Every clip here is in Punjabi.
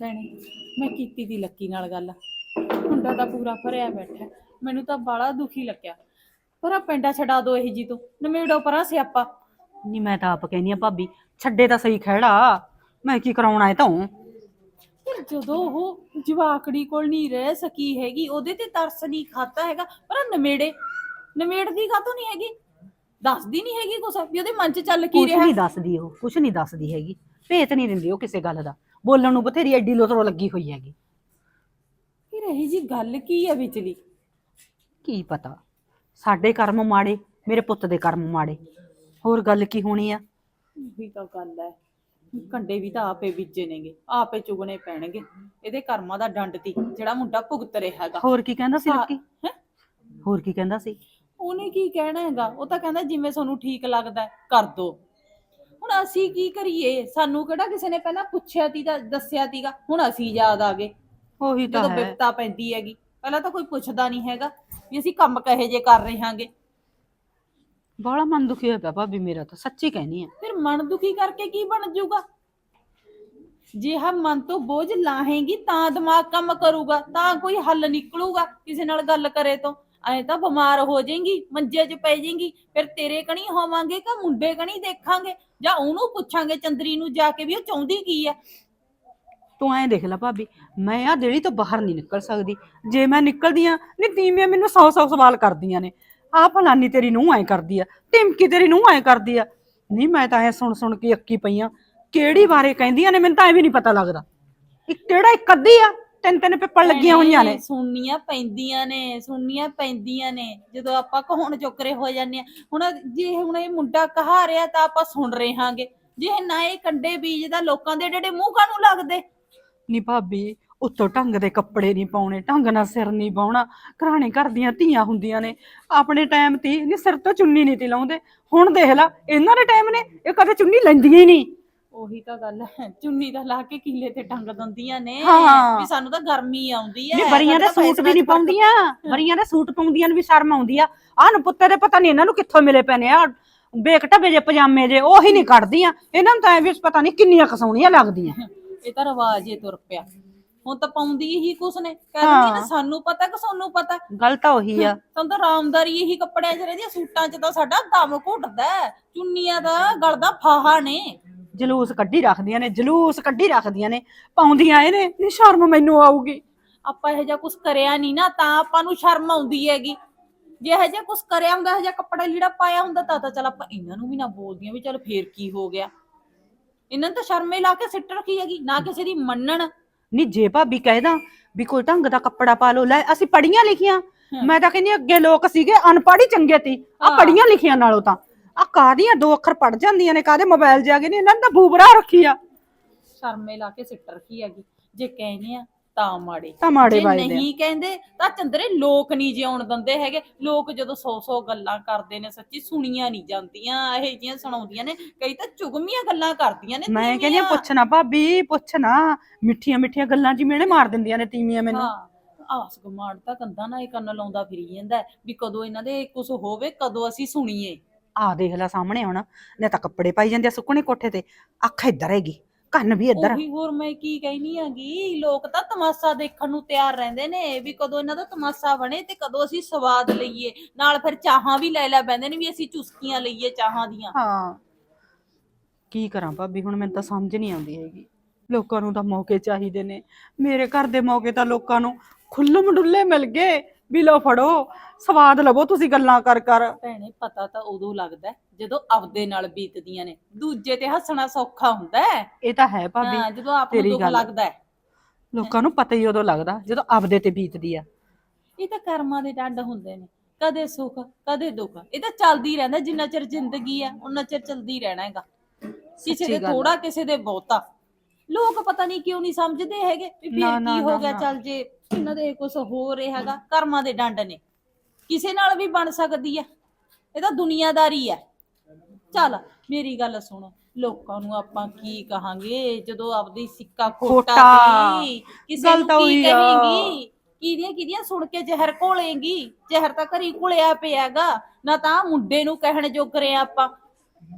ਭੈਣੇ ਮੈਂ ਕੀਤੀ ਦੀ ਲੱਕੀ ਨਾਲ ਗੱਲ। ਮੁੰਡਾ ਤਾਂ ਪੂਰਾ ਭਰਿਆ ਬੈਠਾ। ਮੈਨੂੰ ਤਾਂ ਬਾਲਾ ਦੁਖੀ ਲੱਗਿਆ। ਪਰ ਆ ਪਿੰਡਾ ਛਡਾ ਦੋ ਇਹ ਜੀ ਤੋਂ। ਨਮੇੜੋ ਪਰਾਂ ਸਿਆਪਾ। ਨਹੀਂ ਮੈਂ ਤਾਂ ਆਪ ਕਹਿੰਦੀ ਆ ਭਾਬੀ ਛੱਡੇ ਤਾਂ ਸਹੀ ਖਹਿੜਾ। ਮੈਂ ਕੀ ਕਰਾਉਣਾ ਇਹ ਤਾਂ? ਪਰ ਜਦੋਂ ਉਹ ਜਵਾਕੜੀ ਕੋਲ ਨਹੀਂ ਰਹਿ ਸਕੀ ਹੈਗੀ ਉਹਦੇ ਤੇ ਤਰਸ ਨਹੀਂ ਖਾਤਾ ਹੈਗਾ। ਪਰ ਆਹ ਨਮੇੜੇ। ਨਮੇੜਦੀ ਕਾਤੋਂ ਨਹੀਂ ਹੈਗੀ? ਦੱਸਦੀ ਨਹੀਂ ਹੈਗੀ ਕੁਛ ਵੀ ਉਹਦੇ ਮਨ 'ਚ ਚੱਲ ਕੀ ਕੁਛ ਰਿਹਾ? ਨਹੀਂ ਦੱਸਦੀ ਉਹ ਕੁਛ ਨਹੀਂ ਦੱਸਦੀ ਹੈਗੀ। ਭੇਤ ਨਹੀਂ ਦਿੰਦੀ ਉਹ ਕਿਸੇ ਗੱਲ ਦਾ। ਬੋਲਣ ਨੂੰ ਬਥੇਰੀ ਐਡੀ ਲੋਤਰੋ ਲੱਗੀ ਹੋਈ ਹੈਗੀ। ਫਿਰ ਇਹ ਜੀ ਗੱਲ ਕੀ ਹੈ ਵਿਚਲੀ? ਕੀ ਪਤਾ? ਸਾਡੇ ਕਰਮ ਮਾੜੇ ਮੇਰੇ ਪੁੱਤ ਦੇ ਕਰਮ ਮਾੜੇ। ਹੋਰ ਗੱਲ ਕੀ ਹੋਣੀ ਆ? ਉਹੀ ਤਾਂ ਗੱਲ ਹੈ ਕੰਡੇ ਵੀ ਤਾਂ ਆਪੇ ਬੀਜੇ ਨੇਗੇ ਆਪੇ ਚੁਗਣੇ ਪੈਣਗੇ। ਇਹਦੇ ਕਰਮਾਂ ਦਾ ਡੰਡ ਤੀ ਜਿਹੜਾ ਮੁੰਡਾ ਭੁਗਤ ਰਿਹਾ ਹੈਗਾ। ਹੋਰ ਕੀ ਕਹਿੰਦਾ ਸੀ ਸਾ- ਲੱਕੀ? ਹੈਂ? ਹੋਰ ਕੀ ਕਹਿੰਦਾ ਸੀ? ਉਹਨੇ ਕੀ ਕਹਿਣਾ ਹੈਗਾ? ਉਹ ਤਾਂ ਕਹਿੰਦਾ ਜਿਵੇਂ ਤੁਹਾਨੂੰ ਠੀਕ ਲੱਗਦਾ ਹੈ, ਕਰ ਦੋ। ਹੁਣ ਅਸੀਂ ਕੀ ਕਰੀਏ? ਸਾਨੂੰ ਕਿਹੜਾ ਕਿਸੇ ਨੇ ਪਹਿਲਾਂ ਪੁੱਛਿਆ ਤੀ ਤਾਂ ਦੱਸਿਆ ਤੀਗਾ ਹੁਣ ਅਸੀਂ ਯਾਦ ਆ ਗਏ। ਉਹੀ ਤਾਂ ਜਦੋਂ ਹੈ। ਬਿਪਤਾ ਪੈਂਦੀ ਹੈਗੀ ਪਹਿਲਾਂ ਤਾਂ ਕੋਈ ਪੁੱਛਦਾ ਨਹੀਂ ਹੈਗਾ ਵੀ ਅਸੀਂ ਕੰਮ ਕਹੇ ਜੇ ਕਰ ਰਹੇ ਹਾਂਗੇ। ਬੜਾ ਮਨ ਦੁਖੀ ਹੋਇਆ ਪਿਆ ਭਾਬੀ ਮੇਰਾ ਤਾਂ ਸੱਚੀ ਕਹਿਨੀ ਆ। ਫਿਰ ਮਨ ਦੁਖੀ ਕਰਕੇ ਕੀ ਬਣ ਜਾਊਗਾ? ਜੇ ਹਮ ਮਨ ਤੋਂ ਬੋਝ ਲਾਹੇਂਗੀ ਤਾਂ ਦਿਮਾਗ ਕੰਮ ਕਰੂਗਾ ਤਾਂ ਕੋਈ ਹੱਲ ਨਿਕਲੂਗਾ ਕਿਸੇ ਨਾਲ ਗੱਲ ਕਰੇ ਤੋਂ। ਐ ਤਾਂ ਬਿਮਾਰ ਹੋ ਜਾਏਂਗੀ ਮੰਜੇ 'ਚ ਪੈ ਜਾਏਂਗੀ ਫਿਰ ਤੇਰੇ ਕਣੀ ਹੋਵਾਂਗੇ ਕਿ ਮੁੰਡੇ ਕਣੀ ਦੇਖਾਂਗੇ? ਜਾਂ ਉਹਨੂੰ ਪੁੱਛਾਂਗੇ ਚੰਦਰੀ ਨੂੰ ਜਾ ਕੇ ਵੀ ਉਹ ਚਾਹੁੰਦੀ ਕੀ ਆ? ਤੂੰ ਐਂ ਦੇਖ ਲੈ ਭਾਬੀ, ਮੈਂ ਆ ਦੇੜੀ ਤੋਂ ਬਾਹਰ ਨਹੀਂ ਨਿਕਲ ਸਕਦੀ। ਜੇ ਮੈਂ ਨਿਕਲਦੀ ਆ, ਨੀ ਤੀਵੀਆਂ ਮੈਨੂੰ ਸੌ ਸੌ ਸਵਾਲ ਕਰਦੀਆਂ ਨੇ। ਆ ਫਲਾਨੀ ਤੇਰੀ ਨੂੰ ਐ ਕਰਦੀ ਆ ਟਿਮਕੀ ਤੇਰੀ ਨੂੰ ਐ ਕਰਦੀ ਆ। ਨਹੀਂ ਮੈਂ ਤਾਂ ਐ ਸੁਣ ਸੁਣ ਕੇ ਅੱਕੀ ਪਈਆਂ ਕਿਹੜੀ ਬਾਰੇ ਕਹਿੰਦੀਆਂ ਨੇ, ਮੈਨੂੰ ਤਾਂ ਐ ਵੀ ਨਹੀਂ ਪਤਾ ਲੱਗਦਾ। ਇੱਕ ਕਿਹੜਾ ਇੱਕ ਅੱਧੀ ਆ? ਤਿੰਨ ਤਿੰਨ ਪਿੱਪਲ ਲੱਗੀਆਂ ਹੋਈਆਂ ਨੇ। ਸੁਣਨੀਆਂ ਪੈਂਦੀਆਂ ਨੇ ਸੁਣਨੀਆਂ ਪੈਂਦੀਆਂ ਨੇ। ਜਦੋਂ ਆਪਾਂ ਕਹਾਉਣ ਚੁੱਕਰੇ ਹੋ ਜਾਂਦੇ ਆ। ਹੁਣ ਜੇ ਹੁਣ ਇਹ ਮੁੰਡਾ ਕਹਾ ਰਿਹਾ ਤਾਂ ਆਪਾਂ ਸੁਣ ਰਹੇ ਹਾਂਗੇ ਜੇ ਨਾ ਇਹ ਕੰਡੇ ਬੀਜਦਾ ਲੋਕਾਂ ਦੇ ਡੇਡੇ ਮੂੰਹ ਕਾਨੂੰ ਲੱਗਦੇ। ਨੀ ਭਾਬੀ ਉੱਤੋਂ ਢੰਗ ਦੇ ਕੱਪੜੇ ਨਹੀਂ ਪਾਉਣੇ ਢੰਗ ਨਾਲ ਸਿਰ ਨਹੀਂ ਬਾਉਣਾ। ਘਰਾਣੇ ਘਰ ਦੀਆਂ ਧੀਆਂ ਹੁੰਦੀਆਂ ਨੇ। ਆਪਣੇ ਟਾਈਮ ਤੇ ਨੀ ਸਿਰ ਤੋਂ ਚੁੰਨੀ ਨਹੀਂ ਤੀ ਲਾਉਂਦੇ ਹੁਣ ਦੇਖ ਲੈ ਇਹਨਾਂ ਦੇ ਟਾਈਮ ਨੇ ਇਹ ਕਦੇ ਚੁੰਨੀ ਲੈਂਦੀਆਂ ਹੀ ਨਹੀਂ। ਉਹੀ ਤਾਂ ਗੱਲ ਹੈ। ਚੁੰਨੀ ਤਾਂ ਲਾ ਕੇ ਕੀਲੇ ਤੇ ਟੰਗ ਦਿੰਦੀਆਂ ਨੇ। ਹਾਂ। ਵੀ ਸਾਨੂੰ ਤਾਂ ਗਰਮੀ ਆਉਂਦੀ ਹੈ। ਨੀ ਬਰੀਆਂ ਦੇ ਸਾਡਾ ਸੂਟ ਵੀ ਨਹੀਂ ਪਾਉਂਦੀਆਂ। ਬਰੀਆਂ ਦੇ ਸੂਟ ਪਾਉਂਦੀਆਂ ਨੂੰ ਵੀ ਸ਼ਰਮ ਆਉਂਦੀ ਆ। ਆਹ ਨੂੰ ਪੁੱਤੇ ਦੇ ਪਤਾ ਨਹੀਂ ਇਹਨਾਂ ਨੂੰ ਕਿੱਥੋਂ ਮਿਲੇ ਪਏ ਨੇ ਆ। ਬੇਕ ਢੱਬੇ ਜੇ ਪਜਾਮੇ ਜੇ ਉਹੀ ਨਹੀਂ ਕੱਢਦੀਆਂ। ਇਹਨਾਂ ਨੂੰ ਤਾਂ ਐ ਵੀ ਪਤਾ ਨਹੀਂ ਕਿੰਨੀਆਂ ਕਸੌਣੀਆਂ ਲੱਗਦੀਆਂ। ਇਹ ਤਾਂ ਰਿਵਾਜ ਏ ਤੁਰ ਪਿਆ। ਹੁਣ ਤਾਂ ਪਾਉਂਦੀ ਹੀ ਕੁਛ ਨੇ। ਕਹਿੰਦੀ ਨਾ ਹਾਂ। ਸਾਨੂੰ ਪਤਾ ਕਿ ਸਾਨੂੰ ਪਤਾ। ਗੱਲ ਤਾਂ ਉਹੀ ਆ। ਸਾਨੂੰ ਤਾਂ ਰਾਮਦਾਰੀ ਇਹੀ ਕੱਪੜਿਆਂ 'ਚ ਰਹਿੰਦੀ ਆ, ਸੂਟਾਂ 'ਚ ਤਾਂ ਸਾਡਾ ਦਮ ਘੁੱਟਦਾ ਹੈ। ਚੁੰਨੀਆਂ ਦਾ ਗਲਦਾ ਫਾਹਾ ਨੇ। ਜਲੂਸ ਕੱਢੀ ਰੱਖਦੀਆਂ ਨੇ ਜਲੂਸ ਕੱਢੀ ਰੱਖਦੀਆਂ ਨੇ ਪਾਉਂਦੀਆਂ ਇਹਨੇ ਨੀ ਸ਼ਰਮ ਮੈਨੂੰ ਆਊਗੀ। ਆਪਾਂ ਇਹੋ ਜਿਹਾ ਕੁਝ ਕਰਿਆ ਨਹੀਂ ਨਾ ਤਾਂ ਆਪਾਂ ਨੂੰ ਸ਼ਰਮ ਆਉਂਦੀ ਹੈਗੀ। ਜੇ ਇਹੋ ਜਿਹਾ ਕੁਝ ਕਰਿਆ ਹੁੰਦਾ ਇਹੋ ਜਿਹਾ ਕੱਪੜਾ ਲੀੜਾ ਪਾਇਆ ਹੁੰਦਾ ਤਾਂ ਤਾਂ ਚਲ ਆਪਾਂ ਇਹਨਾਂ ਨੂੰ ਵੀ ਨਾ ਬੋਲਦੀਆਂ ਵੀ ਚਲ ਫੇਰ ਕੀ ਹੋ ਗਿਆ। ਇਹਨਾਂ ਨੂੰ ਤਾਂ ਸ਼ਰਮੇ ਲਾ ਕੇ ਸਿੱਟ ਰੱਖੀ ਹੈਗੀ ਨਾ ਕਿਸੇ ਦੀ ਮੰਨਣ। ਨੀ ਜੇ ਭਾਬੀ ਕਹਿਦਾ ਵੀ ਕੋਈ ਢੰਗ ਦਾ ਕੱਪੜਾ ਪਾ ਲਓ ਲੈ ਅਸੀਂ ਪੜੀਆਂ ਲਿਖੀਆਂ। ਮੈਂ ਤਾਂ ਕਹਿੰਦੀ ਅੱਗੇ ਲੋਕ ਸੀਗੇ ਅਨਪੜ੍ਹ ਹੀ ਚੰਗੇ ਤੀ ਆ ਹਾਂ। ਪੜੀਆਂ ਲਿਖੀਆਂ ਨਾਲੋਂ ਤਾਂ। ਆ ਕਾਹਦੀਆਂ ਦੋ ਅੱਖਰ ਪੜ ਜਾਂਦੀਆਂ ਨੇ ਕਾਦੇ ਮੋਬਾਈਲ ਜਾ ਗਏ ਨੇ ਇਹਨਾਂ ਨੇ ਤਾਂ ਬੂਬਰਾ ਰੱਖੀ ਆ। ਸ਼ਰਮੇ ਲਾ ਕੇ ਸਿੱਟ ਰੱਖੀ ਹੈਗੀ। ਜੇ ਕਹਿੰਦੇ ਆ ਤਾਂ ਮਾੜੇ। ਤਾਂ ਮਾੜੇ ਜੇ ਨਹੀਂ ਕਹਿੰਦੇ ਤਾਂ ਚੰਦਰੇ ਲੋਕ ਨਹੀਂ ਜਿਉਣ ਦਿੰਦੇ ਹੈਗੇ। ਲੋਕ ਜਦੋਂ 100-100 ਗੱਲਾਂ ਕਰਦੇ ਨੇ ਸੱਚੀ ਸੁਣੀਆਂ ਨਹੀਂ ਜਾਂਦੀਆਂ ਇਹ ਜੀਆਂ ਸੁਣਾਉਂਦੀਆਂ ਨੇ। ਕਈ ਤਾਂ ਚੁਗਮੀਆਂ ਗੱਲਾਂ ਕਰਦੀਆਂ ਨੇ ਮੈਂ ਕਹਿੰਦੀ ਤੀਵੀਆਂ। ਪੁੱਛਣਾ ਭਾਬੀ ਪੁੱਛਣਾ ਮਿੱਠੀਆਂ ਮਿੱਠੀਆਂ ਗੱਲਾਂ ਜੀ ਮੇਣੇ ਮਾਰ ਦਿੰਦੀਆਂ ਨੇ ਤੀਵੀਆਂ ਮੈਨੂੰ। ਹਾਂ ਆਸ ਗੁਆਂਢ ਤਾਂ ਕੰਦਾ ਨਾ ਇਹ ਕੰਨ ਲਾਉਂਦਾ ਫਿਰੀ ਜਾਂਦਾ ਹੈ ਵੀ ਕਦੋਂ ਇਹਨਾਂ ਦੇ ਕੁਝ ਹੋਵੇ ਕਦੋਂ ਅਸੀਂ ਸੁਣੀਏ। ਆ ਦੇਖ ਲੈ ਸਾਹਮਣੇ ਹੁਣ ਨੇ ਤਾਂ ਕੱਪੜੇ ਪਾਈ ਜਾਂਦੇ ਆ ਸੁੱਕਣੇ ਕੋਠੇ ਤੇ ਅੱਖ ਇੱਧਰ ਹੈਗੀ ਕੰਨ ਵੀ ਇੱਧਰ। ਉਹੀ ਹੋਰ ਮੈਂ ਕੀ ਕਹਿਨੀ ਆਗੀ ਲੋਕ ਤਾਂ ਤਮਾਸ਼ਾ ਦੇਖਣ ਨੂੰ ਤਿਆਰ ਰਹਿੰਦੇ ਨੇ ਵੀ ਕਦੋਂ ਇਹਨਾਂ ਦਾ ਤਮਾਸ਼ਾ ਬਣੇ ਤੇ ਕਦੋਂ ਅਸੀਂ ਸਵਾਦ ਲਈਏ ਨਾਲ ਫਿਰ ਚਾਹਾਂ ਵੀ ਲੈ ਲੈ ਬੈਂਦੇ ਨੇ ਵੀ ਅਸੀਂ ਚੁਸਕੀਆਂ ਲਈਏ ਚਾਹਾਂ ਦੀਆਂ। ਹਾਂ। ਕੀ ਕਰਾਂ ਭਾਬੀ ਹੁਣ ਮੈਨੂੰ ਤਾਂ ਸਮਝ ਨਹੀਂ ਆਉਂਦੀ ਹੈਗੀ। ਲੋਕਾਂ ਨੂੰ ਤਾਂ ਮੌਕੇ ਚਾਹੀਦੇ ਨੇ ਮੇਰੇ ਘਰ ਦੇ ਮੌਕੇ ਤਾਂ ਲੋਕਾਂ ਨੂੰ ਖੁੱਲਮ ਡੁੱਲੇ ਮਿਲ ਗਏ। ਵੀ ਲੋ ਫੜੋ ਸਵਾਦ ਲਵੋ ਤੁਸੀਂ ਗੱਲਾਂ ਕਰ ਕਰ। ਭੈਣੇ ਪਤਾ ਤਾਂ ਉਦੋਂ ਲੱਗਦਾ ਹੈ ਜਦੋਂ ਆਪਦੇ ਨਾਲ ਬੀਤਦੀਆਂ ਨੇ। ਦੂਜੇ ਤੇ ਹੱਸਣਾ ਸੌਖਾ ਹੁੰਦਾ ਹੈ। ਇਹ ਤਾਂ ਹੈ ਹਾਂ ਭਾਬੀ ਜਦੋਂ ਆਪ ਨੂੰ ਤੇਰੀ ਦੁੱਖ ਗੱਲ। ਲੱਗਦਾ ਹੈ। ਲੋਕਾਂ ਨੂੰ ਪਤਾ ਹੀ ਉਦੋਂ ਲੱਗਦਾ ਜਦੋਂ ਆਪਦੇ ਤੇ ਬੀਤਦੀ ਆ। ਇਹ ਤਾਂ ਕਰਮਾਂ ਦੇ ਡੰਡ ਹੁੰਦੇ ਨੇ। ਕਦੇ ਸੁੱਖ ਕਦੇ ਦੁੱਖ। ਇਹ ਤਾਂ ਚੱਲਦੀ ਰਹਿੰਦਾ ਜਿੰਨਾ ਚਿਰ ਜ਼ਿੰਦਗੀ ਆ ਉਹਨਾਂ ਚਿਰ ਚੱਲਦੀ ਰਹਿਣਾ ਹੈਗਾ। ਕਿਸੇ ਸੱਚੀ ਦੇ ਗੱਲ ਆ। ਥੋੜਾ ਕਿਸੇ ਦੇ ਬਹੁਤਾ। ਲੋਕ ਪਤਾ ਨਹੀਂ ਕਿਉਂ ਨਹੀਂ ਸਮਝਦੇ ਹੈਗੇ ਵੀ ਨਾ, ਫਿਰ ਨਾ, ਕੀ ਹੋ ਨਾ, ਗਿਆ ਨਾ। ਚੱਲ ਜੇ ਇਹਨਾਂ ਦੇ ਕੁਝ ਹੋ ਰਿਹਾ ਹੈਗਾ ਕਰਮਾਂ ਦੇ ਡੰਡ ਨੇ। ਕਿਸੇ ਨਾਲ ਵੀ ਬਣ ਸਕਦੀ ਹੈ ਇਹ ਤਾਂ ਦੁਨੀਆਦਾਰੀ ਹੈ ਚੱਲ ਮੇਰੀ ਗੱਲ ਸੁਣ ਲੋਕਾਂ ਨੂੰ ਆਪਾਂ ਕੀ ਕਹਾਂਗੇ? ਜਦੋਂ ਆਪਦੀ ਸਿੱਕਾ ਖੋਟਾ ਖੋਟਾ। ਸੀ ਕਿਸੇ ਗੱਲ ਨੂੰ ਤਾਂ ਕੀ ਉਹੀ ਆ। ਕਹੇਂਗੀ? ਕਿਹਦੀਆਂ ਕਿਹਦੀਆਂ ਸੁਣ ਕੇ ਜ਼ਹਿਰ ਘੋਲੇਂਗੀ? ਜ਼ਹਿਰ ਤਾਂ ਘਰੀ ਘੁਲਿਆ ਪਿਆਗਾ ਨਾ ਤਾਂ ਮੁੰਡੇ ਨੂੰ ਕਹਿਣ ਜੋਗਰੇ ਆਪਾਂ।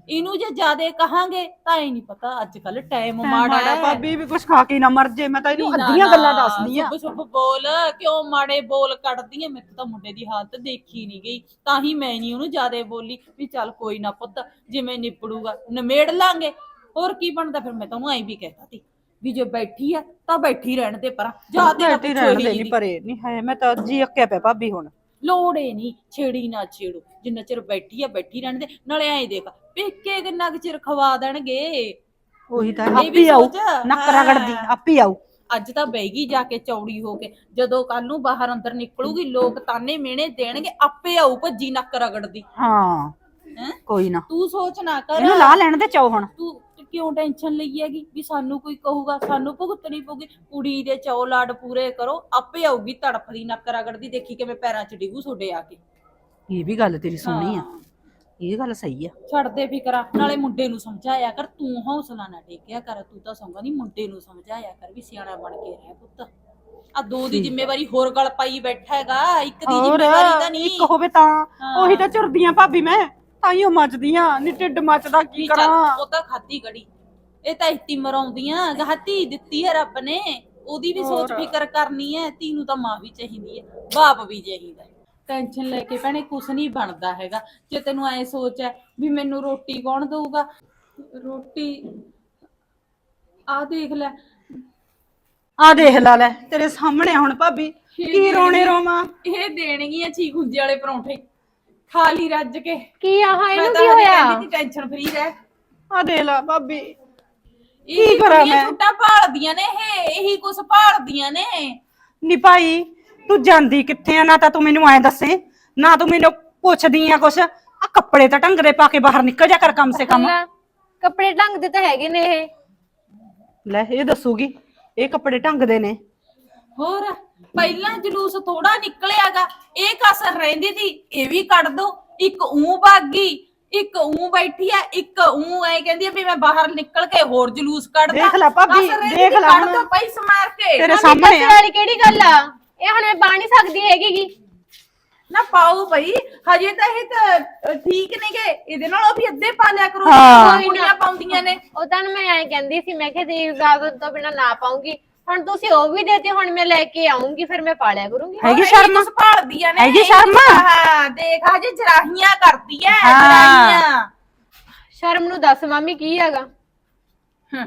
ਇਹਨੂੰ ਜੇ ਜਿਆਦੇ ਕਹਾਂਗੇ ਤਾਂ ਇਹ ਨਹੀਂ ਪਤਾ ਅੱਜ ਕੱਲ ਟਾਈਮ ਮਾੜਾ ਮਾੜਾ ਹੈ। ਭਾਬੀ ਵੀ ਕੁਛ ਖਾ ਕੇ ਨਾ ਮਰ ਜੇ ਮੈਂ ਤਾਂ ਇਹਨੂੰ ਅੱਧੀਆਂ ਗੱਲਾਂ ਦੱਸਦੀ ਆ। ਸ਼ੁਭ ਸ਼ੁਭ ਬੋਲ ਕਿਉਂ ਮਾੜੇ ਬੋਲ ਕੱਢਦੀ ਐ ਮੈਨੂੰ ਤਾਂ ਮੁੰਡੇ ਦੀ ਹਾਲਤ ਦੇਖੀ ਨਹੀਂ ਗਈ ਤਾਂ ਹੀ ਮੈਂ ਨਹੀਂ ਉਹਨੂੰ ਜਿਆਦੇ ਬੋਲੀ ਵੀ ਚੱਲ ਕੋਈ ਨਾ ਪੁੱਤ ਜਿਵੇਂ ਨਿਪੜੂਗਾ ਨਿਮੇੜ ਲਾਂਗੇ। ਹੋਰ ਕੀ ਬਣਦਾ? ਫਿਰ ਮੈਂ ਤਾਂ ਉਹਨੂੰ ਐਂ ਵੀ ਕਹਿਤਾ ਸੀ ਵੀ ਜੇ ਬੈਠੀ ਆ ਤਾਂ ਬੈਠੀ ਰਹਿਣ ਦੇ ਪਰਾਂ ਜਿਆਦੇ ਨਾ ਬੈਠੀ ਰਹਿਣ ਦੇ ਨਹੀਂ। ਪਰੇ ਨਹੀਂ ਹੈ ਮੈਂ ਤਾਂ ਜੀ ਅੱਕਿਆ ਪਿਆ ਭਾਬੀ ਹੁਣ। ਲੋੜ ਏ ਨਹੀਂ ਛੇੜੀ ਨਾ ਛੇੜੋ ਜਿੰਨਾ ਚਿਰ ਬੈਠੀ ਆ ਬੈਠੀ ਰਹਿਣ ਦੇ ਨਾਲੇ ਐਂ ਦੇਖ ਪੇਕੇ ਕਿੰਨਾ ਕੁ ਚਿਰ ਖਵਾ ਦੇਣਗੇ? ਉਹੀ ਤਾਂ ਇਹ ਵੀ ਆਪੀ ਆਊ ਸੋਚ, ਨੱਕ ਹਾਂ। ਰਗੜਦੀ ਆਪੀ ਆਊ। ਅੱਜ ਤਾਂ ਬੈਗੀ ਜਾ ਕੇ ਚੌੜੀ ਹੋ ਕੇ ਜਦੋਂ ਕੱਲ ਨੂੰ ਬਾਹਰ ਅੰਦਰ ਨਿਕਲੂਗੀ ਲੋਕ ਤਾਨੇ ਮਿਹਣੇ ਦੇਣਗੇ ਆਪੇ ਆਊ ਭੱਜੀ ਨੱਕ ਰਗੜਦੀ। ਹਾਂ ਹੈਂ? ਕੋਈ ਨਾ। ਤੂੰ ਸੋਚ ਨਾ ਕਰ। ਇਹਨੂੰ ਲਾ ਲੈਣ ਦੇ ਚਾਓ ਹੁਣ। ਤੂੰ ਕਿਉਂ ਟੈਨਸ਼ਨ ਲਈ ਹੈਗੀ? ਵੀ ਸਾਨੂੰ ਕੋਈ ਕਹੂਗਾ ਸਾਨੂੰ ਭੁਗਤਣੀ ਪਊਗੀ। ਕੁੜੀ ਦੇ ਚੌ ਲਾਡ ਪੂਰੇ ਕਰੋ ਆਪੇ ਆਊਗੀ ਤੜਫਦੀ ਨੱਕ ਰਗੜਦੀ ਦੇਖੀ ਕਿਵੇਂ ਪੈਰਾਂ 'ਚ ਡਿੱਗੂ ਤੁਹਾਡੇ ਆ ਕੇ। ਇਹ ਵੀ ਗੱਲ ਤੇਰੀ ਸੋਹਣੀ ਆ। ਇਹ ਗੱਲ ਸਹੀ ਆ। ਛੱਡ ਦੇ ਫਿਕਰਾ ਨਾਲੇ ਮੁੰਡੇ ਨੂੰ ਸਮਝਾਇਆ ਕਰ ਤੂੰ ਹੌਸਲਾ ਨਾ ਟੇਕਿਆ ਕਰ ਤੂੰ ਤਾਂ ਸੌਂਗਾ ਨਹੀਂ ਮੁੰਡੇ ਨੂੰ ਸਮਝਾਇਆ ਕਰ ਵੀ ਸਿਆਣਾ ਬਣ ਕੇ ਰਹਿ ਪੁੱਤ। ਆ ਦੋ ਦੀ ਜ਼ਿੰਮੇਵਾਰੀ ਹੋਰ ਗਲ ਪਾਈ ਬੈਠਾ ਹੈਗਾ ਇੱਕ ਦੀ ਹੋਰ ਜ਼ਿੰਮੇਵਾਰੀ ਤਾਂ ਨਹੀਂ। ਇੱਕ ਹੋਵੇ ਤਾਂ। ਉਹੀ ਤਾਂ ਚੁਰਦੀਆਂ ਭਾਬੀ ਮੈਂ। ਤਾਂ ਹੀ ਉਹ ਮੱਚਦੀਆਂ ਨੀ ਢਿੱਡ ਮੱਚਦਾ ਕੀ ਕਰਾਂ? ਉਹ ਤਾਂ ਖਾਦੀ ਗੜੀ ਇਹ ਤਾਂ ਇਤੀ ਮਰਾਉਂਦੀਆਂ ਗਾਤੀ ਦਿੱਤੀ ਹੈ ਰੱਬ ਨੇ ਉਹਦੀ ਵੀ ਸੋਚ। ਫਿਕਰ ਕਰਨੀ ਹੈ ਤੀ ਨੂੰ ਤਾਂ ਮਾਂ ਵੀ ਚਾਹੀਦੀ ਹੈ ਬਾਪ ਵੀ ਚਾਹੀਦਾ ਟੈਨਸ਼ਨ ਲੈ ਕੇ ਭੈਣੇ ਕੁਛ ਨਹੀਂ ਬਣਦਾ ਹੈਗਾ। ਜੇ ਤੈਨੂੰ ਐ ਸੋਚ ਹੈ ਵੀ ਮੈਨੂੰ ਰੋਟੀ ਕੌਣ ਦਊਗਾ? ਰੋਟੀ ਆ ਦੇਖ ਲੈ। ਆ ਦੇਖ ਲਾ ਲੈ ਤੇਰੇ ਸਾਹਮਣੇ ਹੁਣ ਭਾਬੀ ਕੀ ਰੋਣੇ ਰੋਵਾਂ? ਇਹ ਦੇਣਗੀਆਂ ਚੀਕ ਹੁੰਜੇ ਵਾਲੇ ਪਰੌਂਠੇ। ਖਾ ਲਈ ਰੱਜ ਕੇ। ਕੀ ਆਹ ਇਹਨੂੰ ਕੀ ਹੋਇਆ? ਟੈਨਸ਼ਨ ਫਰੀ ਰਹਿ। ਆ ਦੇਖ ਲਾ ਭਾਬੀ। ਇਹ ਕਰਾਂ ਮੈਂ? ਛੁੱਟਾਂ ਭਾਲਦੀਆਂ ਨੇ ਇਹ ਇਹੀ ਕੁਛ ਭਾਲਦੀਆਂ ਨੇ। ਨੀ ਭਾਈ ਤੂੰ ਜਾਂਦੀ ਕਿੱਥੇ ਆ? ਨਾ ਤਾਂ ਤੂੰ ਮੈਨੂੰ ਐ ਦੱਸੇ ਨਾ ਤੂੰ ਮੈਨੂੰ ਪੁੱਛਦੀ ਆ ਕੁਛ। ਆ ਕੱਪੜੇ ਤਾਂ ਢੰਗ ਦੇ ਪਾ ਕੇ ਬਾਹਰ ਨਿਕਲ ਜਾ ਕਰ ਕਮ ਸੇ ਕਮ। ਕੱਪੜੇ ਢੰਗ ਦੇ ਤਾਂ ਹੈਗੇ ਨੇ ਇਹ। ਲੈ ਇਹ ਦੱਸੂਗੀ ਇਹ ਕੱਪੜੇ ਢੰਗ ਦੇ ਨੇ। ਹੋਰ ਪਹਿਲਾਂ ਜਲੂਸ ਥੋੜਾ ਨਿਕਲਿਆਗਾ ਇਹ ਕਸਰ ਰਹਿੰਦੀ ਸੀ ਇਹ ਵੀ ਕੱਢ ਦੋ ਇੱਕ ਉਂ ਬਾਗੀ ਇੱਕ ਉਂ ਬੈਠੀ ਆ ਇੱਕ ਉਂ ਐ ਕਹਿੰਦੀ ਆ ਵੀ ਮੈਂ ਬਾਹਰ ਨਿਕਲ ਕੇ ਹੋਰ ਜਲੂਸ ਕੱਢਦਾ। ਦੇਖ ਲੈ ਭਾਬੀ, ਕਸਰ ਰਹਿੰਦੀ ਦੇਖ ਸੀ, ਲੈ ਕੱਢ ਹੁਣ। ਦੋ ਪਈ ਸਮਾਰ ਕੇ। ਤੇਰੇ ਸਾਹਮਣੇ ਆ। ਵਾਲੀ ਕਿਹੜੀ ਗੱਲ ਆ? ਇਹ ਹੁਣ ਮੈਂ ਪਾ ਨਹੀਂ ਸਕਦੀ ਹੈਗੀ ਗੀ। ਨਾ ਪਾਓ ਭਈ ਹਜੇ ਤਾਂ ਇਹ ਤਾਂ ਅ, ਠੀਕ ਨੇਗੇ ਇਹਦੇ ਨਾਲੋਂ ਵੀ ਅੱਧੇ ਪਾ ਲਿਆ ਕਰੋ ਹਾਂ। ਕੁੜੀਆਂ ਪਾਉਂਦੀਆਂ ਨੇ। ਉਹ ਤਾਂ ਮੈਂ ਐਂ ਕਹਿੰਦੀ ਸੀ ਮੈਂ ਕਿਹਾ ਦੀ ਇਜਾਜ਼ਤ ਤੋਂ ਬਿਨਾ ਨਾ ਪਾਉਂਗੀ ਹੁਣ ਤੁਸੀਂ ਉਹ ਵੀ ਦੇਤੇ ਹੁਣ ਮੈਂ ਲੈ ਕੇ ਆਉਂਗੀ ਫਿਰ ਮੈਂ ਪਾ ਲਿਆ ਕਰੂੰਗੀ। ਹੈਗੀ ਸ਼ਰਮ? ਕੁਛ ਭਾਲਦੀਆਂ ਨੇ? ਹੈਗੀ ਸ਼ਰਮ? ਹਾਂ ਦੇਖ ਹਜੇ ਜਰਾਹੀਆਂ ਕਰਦੀ ਐ ਹਾਂ। ਜਰਾਹੀਆਂ। ਸ਼ਰਮ ਨੂੰ ਦੱਸ ਮਾਮੀ ਕੀ ਹੈਗਾ? ਹਮ,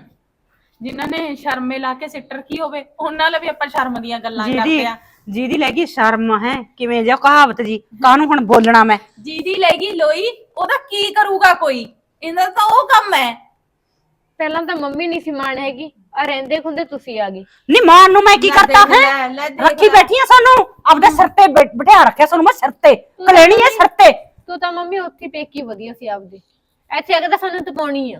ਜਿਨ੍ਹਾਂ ਨੇ ਸ਼ਰਮੇ ਲਾ ਕੇ ਸਿੱਟਰ ਕੀ ਹੋਵੇ ਉਹਨਾਂ ਨਾਲ ਵੀ ਆਪਾਂ ਸ਼ਰਮ ਦੀਆਂ ਗੱਲਾਂ ਜਿਹਦੀ ਕਰਦੇ ਆ। ਜਿਹਦੀ ਲੱਗੀ ਸ਼ਰਮ ਹੈ? ਕਿਵੇਂ ਜਿਹਾ ਕਹਾਵਤ ਜੀ? ਕਾਹਨੂੰ ਹੁਣ ਬੋਲਣਾ ਮੈਂ? ਜਿਹਦੀ ਲੈਗੀ ਲੋਈ ਉਹਦਾ ਕੀ ਕਰੂਗਾ ਕੋਈ? ਇਹਨਾਂ ਦਾ ਤਾਂ ਉਹ ਕੰਮ ਹੈ ਪਹਿਲਾਂ ਤਾਂ ਮੰਮੀ ਨਹੀਂ ਸੀ ਮਾਣ ਹੈਗੀ। ਆ ਰਹਿੰਦੇ ਖੁੰਦੇ ਤੁਸੀਂ ਆ ਗਈ ਨੀ ਮਾਂ ਨੂੰ ਮੈਂ ਕੀ ਲੈ ਕਰਤਾ ਦੇਖ ਲੈ, ਰੱਖੀ ਲੈ। ਬੈਠੀ ਆ ਸਾਨੂੰ? ਆਪਦੇ ਸਿਰ ਤੇ ਬੈ- ਬਿਠਾ ਰੱਖਿਆ ਸਾਨੂੰ ਮੈਂ ਸਿਰ ਤੇ। ਕਲੇਣੀ ਹੈ ਸਿਰ ਤੇ। ਤੂੰ ਤਾਂ ਮੰਮੀ ਉੱਥੇ ਪੇਕੀ ਵਧੀਆ ਸੀ ਆਪਦੀ। ਇੱਥੇ ਆ ਕੇ ਤਾਂ ਸਾਨੂੰ ਤਪਾਉਣੀ ਆ।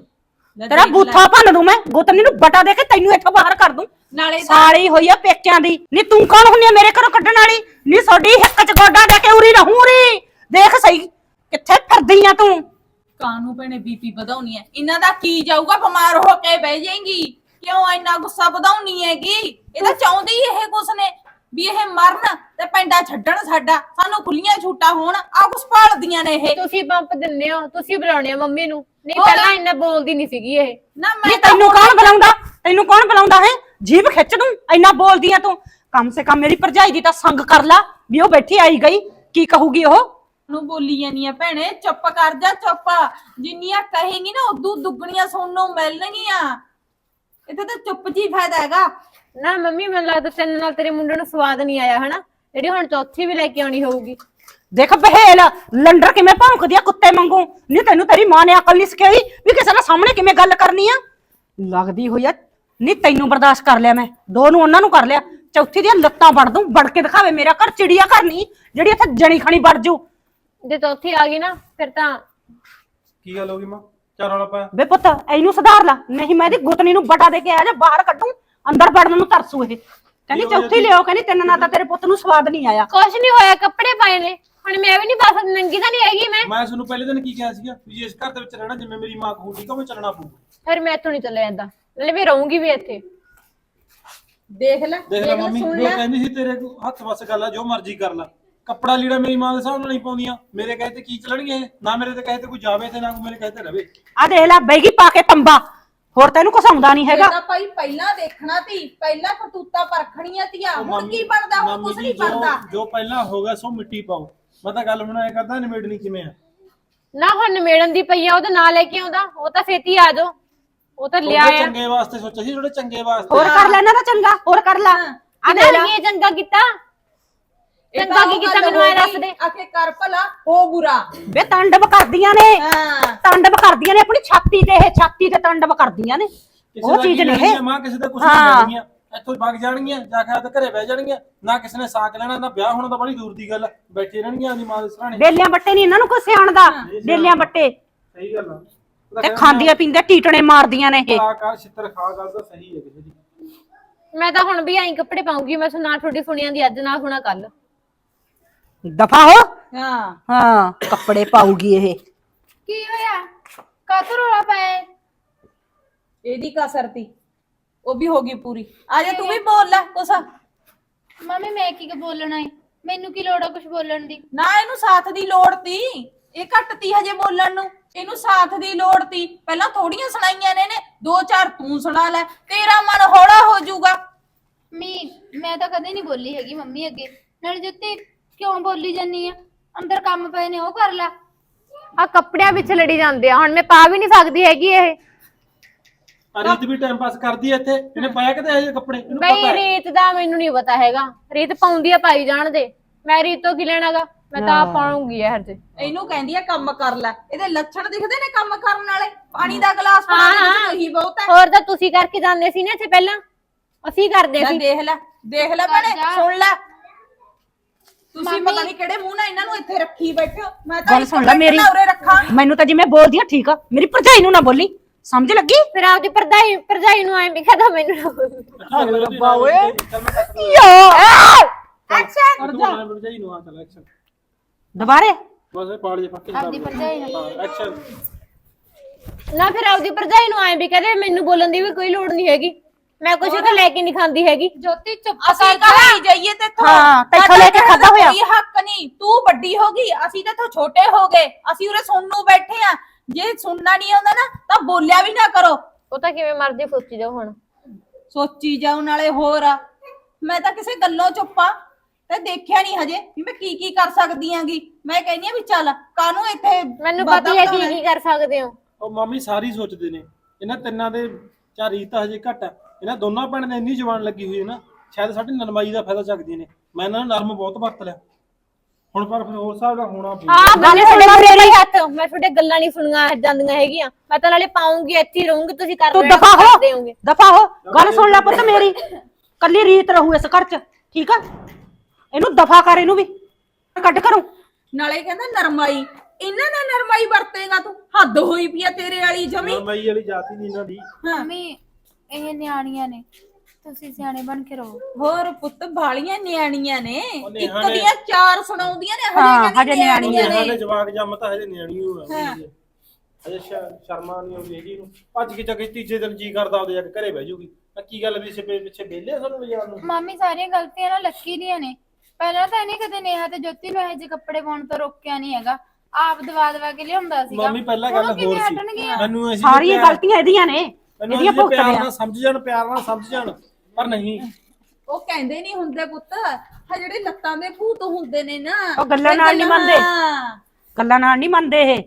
ਲੈ ਤੇਰਾ ਦੇਖ ਲੈ। ਬੂਥਾ ਭੰਨ ਦੂੰ ਮੈਂ। ਗੁੱਤਨੀ ਨੂੰ ਬਟਾ ਦੇ ਕੇ ਤੈਨੂੰ ਇੱਥੋਂ ਬਾਹਰ ਕਰ ਦੂੰ। ਨਾਲੇ ਤਾਂ ਸਾਲੀ ਹੋਈ ਆ ਪੇਕਿਆਂ ਦੀ। ਨੀ ਤੂੰ ਕੌਣ ਹੁੰਨੀ ਆ ਮੇਰੇ ਘਰੋਂ ਕੱਢਣ ਵਾਲੀ? ਨੀ ਸੋਡੀ ਹਿੱਕ ਚ ਗੋਡਾ ਦੇ ਕੇ ਉਰੀ ਰਹੂੰ ਉਰੀ। ਦੇਖ ਸਹੀ ਕਿੱਥੇ ਫਿਰਦੀ ਆ ਤੂੰ? ਕਾਨੂੰ ਭੈਣੇ ਬੀਪੀ ਵਧਾਉਣੀ ਹੈ ਇਹਨਾਂ ਦਾ ਕੀ ਜਾਊਗਾ? ਬਿਮਾਰ ਹੋ ਕੇ ਬਹਿ ਜਾਏਗੀ। ਕਿਉਂ ਇੰਨਾ ਗੁੱਸਾ ਵਧਾਉਣੀ ਹੈਗੀ? ਇਹ ਤਾਂ ਚਾਹੁੰਦੇ ਹੀ ਇਹ ਕੁਛ ਨੇ ਵੀ ਇਹ ਮਰਨ ਤੇ ਪੈਂਡਾ ਛੱਡਣ ਸਾਡਾ। ਸਾਨੂੰ ਖੁੱਲੀਆਂ ਛੂਟਾਂ ਹੋਣ ਆ ਕੁਛ ਭਾਲਦੀਆਂ ਨੇ ਇਹ। ਤੁਸੀਂ ਪੰਪ ਦਿੰਦੇ ਹੋ ਤੁਸੀਂ ਬੁਲਾਉਣੇ ਆ ਮੰਮੀ ਨੂੰ। ਨਹੀਂ ਹੋਰ? ਪਹਿਲਾਂ ਇੰਨਾ ਬੋਲਦੀ ਨਹੀਂ ਸੀਗੀ ਇਹ। ਨਾ ਮੈਂ ਤਾਂ ਤੈਨੂੰ ਕੌਣ ਬੁਲਾਉਂਦਾ? ਤੈਨੂੰ ਕੌਣ ਬੁਲਾਉਂਦਾ ਹੈ? ਜੀਭ ਖਿੱਚ ਦੂੰ ਇੰਨਾ ਬੋਲਦੀ ਆ ਤੂੰ। ਕਮ ਸੇ ਕਮ ਮੇਰੀ ਭਰਜਾਈ ਦੀ ਤਾਂ ਸੰਗ ਕਰ ਲਾ ਵੀ ਉਹ ਬੈਠੀ ਆਈ ਗਈ। ਕੀ ਕਹੂਗੀ ਉਹ? ਨੂੰ ਬੋਲੀ ਜਾਂਦੀਆਂ ਭੈਣੇ ਚੁੱਪ ਕਰ ਜਾ ਚੁੱਪ। ਜਿੰਨੀਆਂ ਕਹੇਂਗੀ ਨਾ ਉਦੋਂ ਦੁੱਗਣੀਆਂ ਸੁਣਨ ਨੂੰ ਮਿਲਣਗੀਆਂ। ਇੱਥੇ ਤਾਂ ਚੁੱਪ ਜੀ ਫਾਇਦਾ ਹੈਗਾ। ਨਾ ਮੰਮੀ ਮੈਨੂੰ ਲੱਗਦਾ ਤੈਨੂੰ ਨਾਲ ਤੇਰੇ ਮੁੰਡੇ ਨੂੰ ਸਵਾਦ ਨਹੀਂ ਆਇਆ ਹਨਾ? ਜਿਹੜੀ ਹੁਣ ਚੌਥੀ ਵੀ ਲੈ ਕੇ ਆਉਣੀ ਹੋਊਗੀ। ਦੇਖ ਬਹੇਲ ਲੰਡਰ ਕਿਵੇਂ ਭੌਂਕਦੀ ਆ ਕੁੱਤੇ ਵਾਂਗੂ? ਨਹੀਂ ਤੈਨੂੰ ਤੇਰੀ ਮਾਂ ਨੇ ਅਕਲ ਨਹੀਂ ਸਿਖਾਈ ਵੀ ਕਿਸੇ ਨਾਲ ਸਾਹਮਣੇ ਕਿਵੇਂ ਗੱਲ ਕਰਨੀ ਆ? ਲੱਗਦੀ ਹੋਈ ਆ ਨਹੀਂ ਤੈਨੂੰ ਬਰਦਾਸ਼ਤ ਕਰ ਲਿਆ ਮੈਂ ਦੋ ਨੂੰ ਉਹਨਾਂ ਨੂੰ ਕਰ ਲਿਆ। ਚੌਥੀ ਦੀਆਂ ਲੱਤਾਂ ਵੜ ਦੂੰ ਵੜ ਕੇ ਦਿਖਾਵੇ ਮੇਰਾ ਘਰ ਚਿੜੀਆ ਘਰ ਨਹੀਂ ਜਿਹੜੀ ਇੱਥੇ ਜਣੀ ਖਣੀ ਵੜ ਜੂ। ਜੇ ਚੌਥੀ ਆ ਗਈ ਨਾ ਫਿਰ ਤਾਂ ਕੀ ਗੱਲ ਹੋ ਗਈ ਮਾਂ? ਚਾਰ ਵਾਲਾ ਪਾਇਆ ਵੇ ਪੁੱਤ ਇਹਨੂੰ ਸੁਧਾਰ ਲਾ। ਨਹੀਂ ਮੈਂ ਇਹਦੀ ਗੁੱਤਨੀ ਨੂੰ ਬਟਾ ਦੇ ਕੇ ਆ ਜਾ ਬਾਹਰ ਕੱਢੂ। ਅੰਦਰ ਵੜਨ ਨੂੰ ਤਰਸੂ ਇਹ। ਕਹਿੰਦੀ ਚੌਥੀ ਲਿਓ ਕਹਿੰਦੀ ਤਿੰਨ ਨਾ ਤਾਂ ਤੇਰੇ ਪੁੱਤ ਨੂੰ ਸਵਾਦ ਨਹੀਂ ਆਇਆ। ਕੁਛ ਨਹੀਂ ਹੋਇਆ ਕੱਪੜੇ ਪਾਏ ਨੇ। ਹੁਣ ਮੈਂ ਵੀ ਨਹੀਂ ਸਕਦੀ ਨੰਗੀ ਤਾਂ ਨਹੀਂ ਹੈਗੀ ਮੈਂ। ਮੈਂ ਤੁਹਾਨੂੰ ਪਹਿਲੇ ਦਿਨ ਕੀ ਕਿਹਾ ਸੀਗਾ ਵੀ ਜੇ ਇਸ ਘਰ ਦੇ ਵਿੱਚ ਰਹਿਣਾ ਜਿਵੇਂ ਮੇਰੀ ਮਾਂ ਕਹੂ ਠੀਕ ਆ ਮੈਂ ਚੱਲਣਾ ਪਊ ਫਿਰ ਮੈਂ ਇੱਥੋਂ ਨਹੀਂ ਚੱਲਿਆ ਜਾਂਦਾ। ਨਾਲੇ ਮੈਂ ਰਹੂੰਗੀ ਵੀ ਇੱਥੇ। ਦੇਖ ਲੈ ਦੇਖ ਲੈ ਮੰਮੀ ਉਹ ਕਹਿੰਦੀ ਸੀ ਤੇਰੇ ਹੱਥ ਵੱਸ ਗੱਲ ਆ ਜੋ ਮਰਜ਼ੀ ਕਰ ਲੈ। ਕੱਪੜਾ ਲੀੜਾ ਮੇਰੀ ਮਾਂ ਦੇ ਹਿਸਾਬ ਨਾਲ ਨਹੀਂ ਪਾਉਂਦੀਆਂ। ਮੇਰੇ ਕਹੇ ਤੇ ਕੀ ਚੱਲਣਗੇ ਇਹ? ਨਾ ਮੇਰੇ ਤੇ ਕਹੇ ਤੇ ਕੋਈ ਜਾਵੇ ਤੇ ਨਾ ਕੋਈ ਮੇਰੇ ਕਹੇ ਤੇ ਰਵੇ। ਆ ਦੇਖ ਲੈ ਬੈਗੀ ਪਾ ਕੇ ਪੰਬਾ ਹੋਰ ਤੈਨੂੰ ਕੁਛ ਆਉਂਦਾ ਨਹੀਂ ਹੈਗਾ। ਤਾਂ ਭਾਈ ਪਹਿਲਾਂ ਦੇਖਣਾ ਤੀ ਪਹਿਲਾਂ ਕਰਤੂਤਾ ਪਰਖਣੀਆਂ ਤੀਆਂ ਹੁਣ ਕੀ ਬਣਦਾ ਹੁਣ ਮਾਮੀ ਜੀ, ਨਹੀਂ ਜੋ- ਬਣਦਾ। ਜੋ ਪਹਿਲਾਂ ਹੋ ਗਿਆ ਸੋ ਮਿੱਟੀ ਪਾਓ। ਮੈਂ ਤਾਂ ਗੱਲ ਬਣਾਇਆ ਕਰਦਾ ਨਿਬੇੜਨੀ ਕਿਵੇਂ ਆ? ਨਾ ਹੁਣ ਨਿਮੇੜਨ ਦੀ ਪਈ ਆ ਉਹਦਾ ਨਾਂ ਲੈ ਕੇ ਆਉਂਦਾ। ਉਹ ਤਾਂ ਛੇਤੀ ਆ ਜਾਓ। ਉਹ ਤਾਂ ਲਿਆ ਤੁਹਾਡੇ ਆ। ਚੰਗੇ ਵਾਸਤੇ ਸੋਚਿਆ ਸੀ ਥੋੜੇ ਚੰਗੇ ਵਾਸਤੇ। ਹੋਰ ਕਰ ਲੈ ਨਾ ਤਾਂ ਚੰਗਾ ਹੋਰ ਕਰ ਲੈ। ਆ ਦੇਖ ਲੈ। ਕਿਹਨੇ ਇਹ ਚੰਗਾ ਕੀਤਾ। ਚੰਗਾ ਕੀ ਕੀਤਾ ਮੈਨੂੰ ਐ ਦੱਸ ਦੇ। ਆਖੇ ਕਰ ਭਲਾ। ਹੋ ਬੁਰਾ। ਵੇ ਤਾਂਡਵ ਕਰਦੀਆਂ ਨੇ। ਹਾਂ। ਤਾਂਡਵ ਕਰਦੀਆਂ ਨੇ ਆਪਣੀ ਛਾਤੀ ਤੇ ਇਹ ਛਾਤੀ ਤੇ ਤਾਂਡਵ ਕਰਦੀਆਂ ਨੇ। ਉਹ ਚੀਜ਼ ਨੇ ਇਹ। ਮਾਂ ਕਿਸੇ ਦਾ ਕੁਝ ਹਾਂ। ਨਹੀਂ ਲੈਣੀਆਂ ਇੱਥੋਂ ਵਗ ਜਾਣਗੀਆਂ ਜਾ ਕੇ ਤੇ ਘਰੇ ਬਹਿ ਜਾਣਗੀਆਂ। ਨਾ ਕਿਸੇ ਨੇ ਸਾਕ ਲੈਣਾ ਨਾ ਵਿਆਹ ਹੋਣਾ ਤਾਂ ਬੜੀ ਦੂਰ ਦੀ ਗੱਲ ਆ। ਬੈਠੇ ਰਹਿਣਗੀਆਂ ਆਪਣੀ ਮਾਂ ਦੇ ਸਰਾਣੇ। ਡੇਲਿਆਂ ਬੱਟੇ ਨਹੀਂ ਇਹਨਾਂ ਨੂੰ ਕੋਈ ਸਿਆਣਦਾ ਡੇਲਿਆਂ ਬੱਟੇ। ਸਹੀ ਗੱਲ ਆ। ਤੇ ਖਾਂਦੀਆਂ ਪੀਂਦੀਆਂ ਟੀਟਣੇ ਮਾਰਦੀਆਂ ਨੇ ਇਹ। ਖਾ ਖਾ ਛਿੱਤਰ ਖਾ ਗੱਲ ਤਾਂ ਸਹੀ ਹੈ ਕਿਸੇ ਦੀ। ਮੈਂ ਤਾਂ ਹੁਣ ਵੀ ਐਂ ਕੱਪੜੇ ਪਾਉਂਗੀ। ਮੈਂ ਸੁਣਾ ਤੁਹਾਡੀ ਸੁਣੀਆਂ ਦੀ ਅੱਜ ਨਾ ਸੁਣਾ ਕੱਲ ਦਫਾ ਹੋ? ਹਾਂ। ਹਾਂ ਕੱਪੜੇ ਪਾਉਗੀ ਇਹ। ਕੀ ਹੋਇਆ? ਕਾਤੋਂ ਰੋਲਾ ਪਾਇਆ? ਇਹਦੀ ਕਸਰ ਤੀ। ਉਹ ਵੀ ਹੋ ਗਈ ਪੂਰੀ। ਆ ਜਾ ਤੂੰ ਵੀ ਬੋਲ ਲੈ ਕੁਛ। ਮੰਮੀ ਮੈਂ ਕੀ ਕ ਬੋਲਣਾ ਹੈ ਮੈਨੂੰ ਕੀ ਲੋੜ ਆ ਕੁਝ ਬੋਲਣ ਦੀ? ਨਾ ਇਹਨੂੰ ਸਾਥ ਦੀ ਲੋੜ ਤੀ। ਇਹ ਘੱਟ ਤੀ ਹਜੇ ਬੋਲਣ ਨੂੰ। ਇਹਨੂੰ ਸਾਥ ਦੀ ਲੋੜ ਤੀ। ਪਹਿਲਾਂ ਥੋੜੀਆਂ ਸੁਣਾਈਆਂ ਨੇ ਨੇ ਦੋ ਚਾਰ ਤੂੰ ਸੁਣਾ ਲੈ। ਤੇਰਾ ਮਨ ਹੌਲਾ ਹੋ ਜਾਊਗਾ। ਮੀ ਮੈਂ ਤਾਂ ਕਦੇ ਨਹੀਂ ਬੋਲੀ ਹੈਗੀ ਮੰਮੀ ਅੱਗੇ। ਨਾਲੇ ਜੁੱਤੀ ਕਿਉਂ ਬੋਲੀ ਜਾਨੀ ਆ? ਅੰਦਰ ਕੰਮ ਪਏ ਨੇ ਉਹ ਕਰ ਲੈ। ਆ ਕੱਪੜਿਆਂ ਵਿੱਚ ਲੜੀ ਜਾਂਦੇ ਆ ਹੁਣ ਮੈਂ ਪਾ ਵੀ ਨਹੀਂ ਸਕਦੀ ਹੈਗੀ ਇਹ। ਆ ਰੀਤ ਵੀ ਟਾਈਮ ਪਾਸ ਕਰਦੀ ਐ ਇੱਥੇ ਇਹਨੇ ਪਾਇਆ ਕਿਤੇ ਇਹੋ ਕੱਪੜੇ? ਇਹਨੂੰ ਪਤਾ ਬਈ ਹੈ। ਰੀਤ ਦਾ ਮੈਨੂੰ ਨਹੀਂ ਪਤਾ ਹੈਗਾ। ਰੀਤ ਪਾਉਂਦੀ ਆ ਪਾਈ ਜਾਣ ਦੇ। ਮੈਂ ਰੀਤ ਤੋਂ ਕੀ ਲੈਣਾਗਾ? ਮੈਂ ਤਾਂ ਆਪ ਪਾਉਂਗੀ ਇਹ ਹਰਜੇ ਇਹਨੂੰ ਕਹਿੰਦੀ ਆ ਕੰਮ ਕਰ ਲੈ। ਇਹਦੇ ਲੱਛਣ ਦਿਖਦੇ ਨੇ ਕੰਮ ਕਰਨ ਵਾਲੇ। ਪਾਣੀ ਦਾ ਗਲਾਸ ਪਾਣੀ ਹਾਂ। ਇਹੀ ਬਹੁਤ ਹੈ। ਹੋਰ ਤਾਂ ਤੁਸੀਂ ਕਰਕੇ ਜਾਂਦੇ ਸੀ ਨਾ ਇੱਥੇ ਪਹਿਲਾਂ। ਅਸੀਂ ਕਰਦੇ ਲੈ ਸੀ। ਦੇਖ ਲੈ ਦੇਖ ਲੈ ਭੈਣੇ ਜਾ। ਸੁਣ ਲੈ। ਤੁਸੀਂ ਪਤਾ ਨਹੀਂ ਕਿਹੜੇ ਮੂੰਹ ਨਾਲ ਇਹਨਾਂ ਨੂੰ ਇੱਥੇ ਰੱਖੀ ਬੈਠੇ ਹੋ। ਮੈਂ ਤਾਂ ਗੱਲ ਸੁਣ ਲੈ ਮੇਰੀ। ਨਾ ਉਰੇ ਰੱਖਾਂ। ਮੈਨੂੰ ਤਾਂ ਜਿਵੇਂ ਬੋਲਦੀ ਆ ਠੀਕ ਆ। ਮੇਰੀ ਭਰਜਾਈ ਨੂੰ ਨਾ ਬੋਲੀ। ਸਮਝ ਲੱਗੀ? ਫਿਰ ਆਪਦੀ ਪਰਦਾਈ ਪਰਜਾਈ ਨੂੰ ਐਂ ਵੀ ਕਹਦਾ ਮੈਨੂੰ ਨਾ ਬੋਲੀ। ਰੱਬਾ ਓਏ ਚੱਲ ਮੈਂ ਕੱਟ ਲਾਂ। ਯੋ! ਐਕਸ਼ਨ ਭਰਜਾਈ ਨੂੰ ਆ ਚੱਲ ਐਕਸ਼ਨ ਦੁਬਾਰੇ? ਬਸ ਇਹ ਪਾੜ ਜੇ ਪੱਕੇ ਆਪਦੀ ਭਰਜਾਈ ਨੂੰ। ਐਕਸ਼ਨ ਨਾ ਫਿਰ ਆਪਦੀ ਪਰਜਾਈ ਨੂੰ ਐਂ ਵੀ ਕਹਦੇ ਮੈਨੂੰ ਬੋਲਣ ਦੀ ਵੀ ਕੋਈ ਲੋੜ ਨਹੀਂ ਹੈਗੀ। ਮੈਂ ਕੁਛ ਤਾਂ ਲੈ ਕੇ ਨਹੀਂ ਖਾਂਦੀ ਹੈਗੀ। ਜੋਤੀ ਚੁੱਪ ਅਸੀਂ ਕਰ ਕਹਾਈ ਜਾਈਏ ਤੇ ਹਾਂ, ਤੈਥੋਂ ਲੈ ਕੇ ਖਾਧਾ ਹੋਇਆ। ਕੋਈ ਹੱਕ ਨਹੀਂ। ਤੂੰ ਵੱਡੀ ਹੋ ਗਈ ਅਸੀਂ ਤਾਂ ਛੋਟੇ ਛੋਟੇ ਹੋ ਗਏ। ਅਸੀਂ ਉਰੇ ਸੁਣਨ ਨੂੰ ਬੈਠੇ ਆ ਜੇ ਸੁਣਨਾ ਨਹੀਂ ਆਉਂਦਾ ਨਾ ਤਾਂ ਬੋਲਿਆ ਵੀ ਨਾ ਕਰੋ। ਉਹ ਤਾਂ ਕਿਵੇਂ ਮਰਜ਼ੀ ਸੋਚੀ ਜਾਓ ਹੁਣ। ਸੋਚੀ ਜਾਉ ਨਾਲੇ ਹੋਰ ਆ। ਮੈਂ ਤਾਂ ਕਿਸੇ ਗੱਲੋਂ ਚੁੱਪਾਂ ਤੇ ਦੇਖਿਆ ਨਹੀਂ ਹਜੇ ਵੀ ਮੈਂ ਕੀ ਕੀ ਕਰ ਸਕਦੀ ਆਂਗੀ ਮੈਂ ਕਹਿੰਦੀ ਆ ਵੀ ਚੱਲ ਕਾਹਨੂੰ ਇੱਥੇ ਮੈਨੂੰ ਪਤਾ ਹੈ ਕੀ ਕੀ ਕਰ ਸਕਦੇ ਹੋ। ਉਹ ਮਾਮੀ ਸਾਰੀ ਸੋਚਦੇ ਨੇ। ਇਹਨਾਂ ਤਿੰਨਾਂ ਦੇ ਚਾਰ ਰੀਤ ਹਜੇ ਘੱਟ ਆ। ਇਹਨਾਂ ਦੋਨਾਂ ਭੈਣਾਂ ਨੇ ਇੰਨੀ ਜਵਾਨ ਲੱਗੀ ਹੋਈ ਹੈ ਨਾ ਸ਼ਾਇਦ ਸਾਡੀ ਨਰਮਾਈ ਦਾ ਫਾਇਦਾ ਚੱਕਦੀਆਂ ਨੇ। ਮੈਂ ਇਹਨਾਂ ਨੂੰ ਨਰਮ ਬਹੁਤ ਵਰਤ ਲਿਆ। ਹੁਣ ਪਰ ਫਿਰ ਹੋਰ ਹਿਸਾਬ ਨਾਲ ਹੋਣਾ ਪਊ। ਹਾਂ ਗੱਲ ਸੁਣ ਮੇਰੀ। ਹੱਥ। ਮੈਂ ਤੁਹਾਡੇ ਗੱਲਾਂ ਨਹੀਂ ਸੁਣੀਆਂ ਜਾਂਦੀਆਂ ਹੈਗੀਆਂ। ਮੈਂ ਤਾਂ ਨਾਲੇ ਪਾਉਂਗੀ ਇੱਥੇ ਹੀ ਰਹੂੰਗੀ ਤੁਸੀਂ ਕਰ ਤੂੰ ਦਫਾ ਹੋ। ਦਫਾ ਹੋ। ਗੱਲ ਸੁਣ ਲੈ ਪੁੱਤ ਮੇਰੀ। ਕੱਲੀ ਰੀਤ ਰਹੂ ਇਸ ਘਰ ਚ ਠੀਕ ਆ? ਇਹਨੂੰ ਦਫਾ ਕਰ ਇਹਨੂੰ ਵੀ। ਕੱਢ ਕਰੂੰ ਨਾਲੇ ਕਹਿੰਦਾ ਨਰਮਾਈ। ਇਹਨਾਂ ਨਾਲ ਨਰਮਾਈ ਵਰਤੇਗਾ ਤੂੰ। ਹੱਦ ਹੋਈ ਪਈ ਆ ਤੇਰੇ ਵਾਲੀ ਜਮੀ। ਨਰਮਾਈ ਵਾਲੀ ਜਾਤੀ ਨਹੀਂ ਇਹਨਾਂ ਦੀ। ਮੰਮੀ ਇਹ ਨਿਆਣੀਆਂ ਨੇ। ਤੁਸੀਂ ਸਿਆਣੇ ਬਣ ਕੇ ਰਹੋ। ਹੋਰ ਪੁੱਤ ਬਾਲੀਆਂ ਨਿਆਣੀਆਂ ਨੇ। ਉਹ ਇੱਕ ਦੀਆਂ ਚਾਰ ਸੁਣਾਉਂਦੀਆਂ ਨੇ ਹਾਂ, ਹਜੇ ਨਿਆਣੀਆਂ ਨਿਆਣੀਆਂ ਹਲੇ ਨੇ। ਜਵਾਕ ਜੰਮ ਤਾਂ ਹਜੇ ਨਿਆਣੀ ਹੋਇਆ ਹਜੇ ਸ਼- ਸ਼ਰਮਾ ਨਹੀਂ ਆਉਂਦੀ ਹੈਗੀ ਨੂੰ ਭੱਜ ਕੇ ਚੱਕੇ ਤੀਜੇ ਦਿਨ ਜੀ ਕਰਦਾ ਉਹਦੇ ਜਾ ਕੇ ਘਰੇ ਬਹਿ ਜੂਗੀ। ਤਾਂ ਕੀ ਗੱਲ ਵੀ ਪਿੱਛੇ ਪਿੱਛੇ ਬੇਲੇ ਸਾਨੂੰ ਵਜਾਉਣ ਨੂੰ? ਮੰਮੀ ਸਾਰੀਆਂ ਗਲਤੀਆਂ ਨਾ ਲੱਕੀ ਦੀਆਂ ਨੇ। ਪਹਿਲਾਂ ਤਾਂ ਇਹਨੇ ਕਦੇ ਨੇਹਾ ਤੇ ਜੋਤੀ ਨੂੰ ਇਹੋ ਜਿਹੇ ਕੱਪੜੇ ਪਾਉਣ ਤੋਂ ਰੋਕਿਆ ਨਹੀਂ ਹੈਗਾ। ਆਪ ਦਵਾ ਦਵਾ ਕੇ ਲਿਆਉਂਦਾ ਸੀਗਾ। ਮੰਮੀ ਪਹਿਲਾਂ ਗੱਲ ਹੁਣ ਉਹ ਕਿਵੇਂ ਹੋਰ ਸੀ। ਹਟਣਗੀਆਂ? ਮੈਨੂੰ ਅਸੀਂ ਸਾਰੀਆਂ ਗਲਤੀਆਂ ਇਹਦੀਆਂ ਨੇ। ਇਹਦੀਆਂ ਪਿਆਰ ਭੁਗਤਣੀਆਂ ਨਾਲ ਸਮਝ ਜਾਣ ਪਿਆਰ ਨਾਲ ਸਮਝ ਜਾਣ ਪਰ ਨਹੀਂ। ਉਹ ਕਹਿੰਦੇ ਨਹੀਂ ਹੁੰਦੇ ਪੁੱਤ ਆ ਜਿਹੜੇ ਲੱਤਾਂ ਦੇ ਭੂਤ ਹੁੰਦੇ ਨੇ ਨਾ ਉਹ ਗੱਲਾਂ ਇਹ ਨਾਲ ਨੀ ਮੰਨਦੇ। ਹਾਂ। ਗੱਲਾਂ ਨਾਲ ਨਹੀਂ ਮੰਨਦੇ ਇਹ।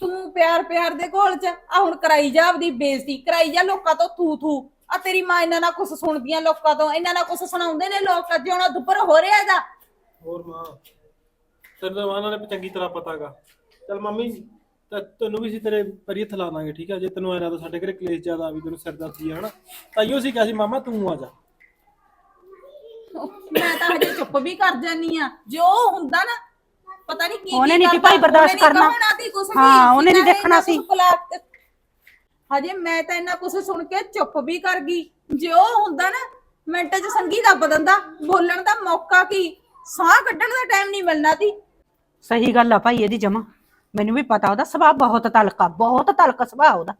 ਤੂੰ ਪਿਆਰ ਪਿਆਰ ਦੇ ਘੋਲ ਚ ਆ ਹੁਣ ਕਰਾਈ ਜਾ ਆਪਦੀ ਬੇਇੱਜ਼ਤੀ ਕਰਾਈ ਜਾ ਲੋਕਾਂ ਤੋਂ ਥੂ ਥੂ। ਆ ਤੇਰੀ ਮਾਂ ਇਹਨਾਂ ਨਾਲ ਕੁਝ ਸੁਣਦੀਆਂ ਲੋਕਾਂ ਤੋਂ ਇਹਨਾਂ ਨਾਲ ਕੁਝ ਸੁਣਾਉਂਦੇ ਨੇ ਲੋਕ ਅੱਜ ਹੁਣ ਦੁੱਪਰ ਹੋ ਰਿਹਾ ਇਹਦਾ। ਹੋਰ ਮਾਂ ਤੈਨੂੰ ਤਾਂ ਮਾਂ ਨੇ ਚੰਗੀ ਤਰ੍ਹਾਂ ਪਤਾਗਾ ਚਲ ਮੰਮੀ ਤਾਂ ਤੈਨੂੰ ਵੀ ਸੀ ਤੇਰੇ ਪਰੀ ਹੱਥ ਲਾ ਦਾਂਗੇ ਠੀਕ ਹੈ ਜੇ ਤੈਨੂੰ ਐਨਾ ਤਾਂ ਸਾਡੇ ਘਰੇ ਕਲੇਸ਼ ਜ਼ਿਆਦਾ ਆ ਵੀ ਤੈਨੂੰ ਸਿਰਦਰਦੀ ਹੈ ਹਨਾ? ਤਾਈਓ ਸੀ ਕਿਹਾ ਸੀ ਮਾਮਾ ਤੂੰ ਆ ਜਾ। ਮੈਂ ਤਾਂ ਹਜੇ ਚੁੱਪ ਵੀ ਕਰ ਜਾਨੀ ਆ। ਜੋ ਹੁੰਦਾ ਨਾ ਪਤਾ ਨਹੀਂ ਕੀ ਉਹਨੇ ਕੀ ਨੀ ਸੀ ਭਾਈ ਬਰਦਾਸ਼ਤ ਕਰਨਾ। ਤੀ ਹਾਂ, ਉਹਨੇ ਨੀ ਦੇਖਣਾ ਸੀ। ਹਜੇ ਮੈਂ ਤਾਂ ਇੰਨਾ ਕੁਝ ਸੁਣ ਕੇ ਚੁੱਪ ਵੀ ਕਰ ਗਈ। ਜੇ ਉਹ ਹੁੰਦਾ ਨਾ ਮਿੰਟ 'ਚ ਸੰਗੀ ਦੱਬ ਦਿੰਦਾ। ਬੋਲਣ ਦਾ ਮੌਕਾ ਕੀ? ਸਾਹ ਕੱਢਣ ਦਾ ਟਾਈਮ ਨਹੀਂ ਮਿਲਣਾ ਤੀ ਸਹੀ ਗੱਲ ਆ ਭਾਈ ਇਹਦੀ ਜਮਾ। ਮੈਨੂੰ ਵੀ ਪਤਾ ਉਹਦਾ ਸੁਭਾਅ ਬਹੁਤ ਤਲਕਾ ਬਹੁਤ ਤਲਕ ਸੁਭਾਅ ਉਹਦਾ।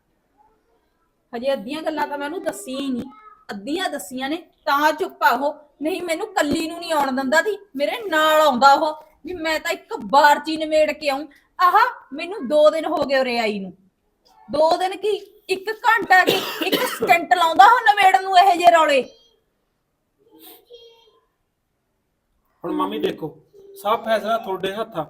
ਹਜੇ ਅੱਧੀਆਂ ਗੱਲਾਂ ਤਾਂ ਮੈਨੂੰ ਦੱਸੀਆਂ ਹੀ ਨਹੀਂ। ਅੱਧੀਆਂ ਦੱਸੀਆਂ ਨੇ ਤਾਂ ਚੁੱਪ ਉਹ। ਨਹੀਂ ਮੈਨੂੰ ਕੱਲੀ ਨੂੰ ਨਹੀਂ ਆਉਣ ਦਿੰਦਾ ਸੀ। ਮੇਰੇ ਨਾਲ ਆਉਂਦਾ ਉਹ ਵੀ ਮੈਂ ਤਾਂ ਇੱਕ ਵਾਰ ਚ ਹੀ ਨਿਮੇੜ ਕੇ ਆਉਂ ਆਹਾ ਮੈਨੂੰ 2 ਦਿਨ ਹੋ ਗਏ ਉਰੇ ਆਈ ਨੂੰ। 2 ਦਿਨ ਕੀ? ਇੱਕ ਘੰਟਾ ਕੀ? ਇੱਕ ਸਕਿੰਟ ਲਾਉਂਦਾ ਉਹ ਨਿਮੇੜਨ ਨੂੰ ਇਹੋ ਜਿਹੇ ਰੌਲੇ। ਹੁਣ ਮੰਮੀ ਦੇਖੋ ਸਭ ਫੈਸਲਾ ਤੁਹਾਡੇ ਹੱਥਾਂ।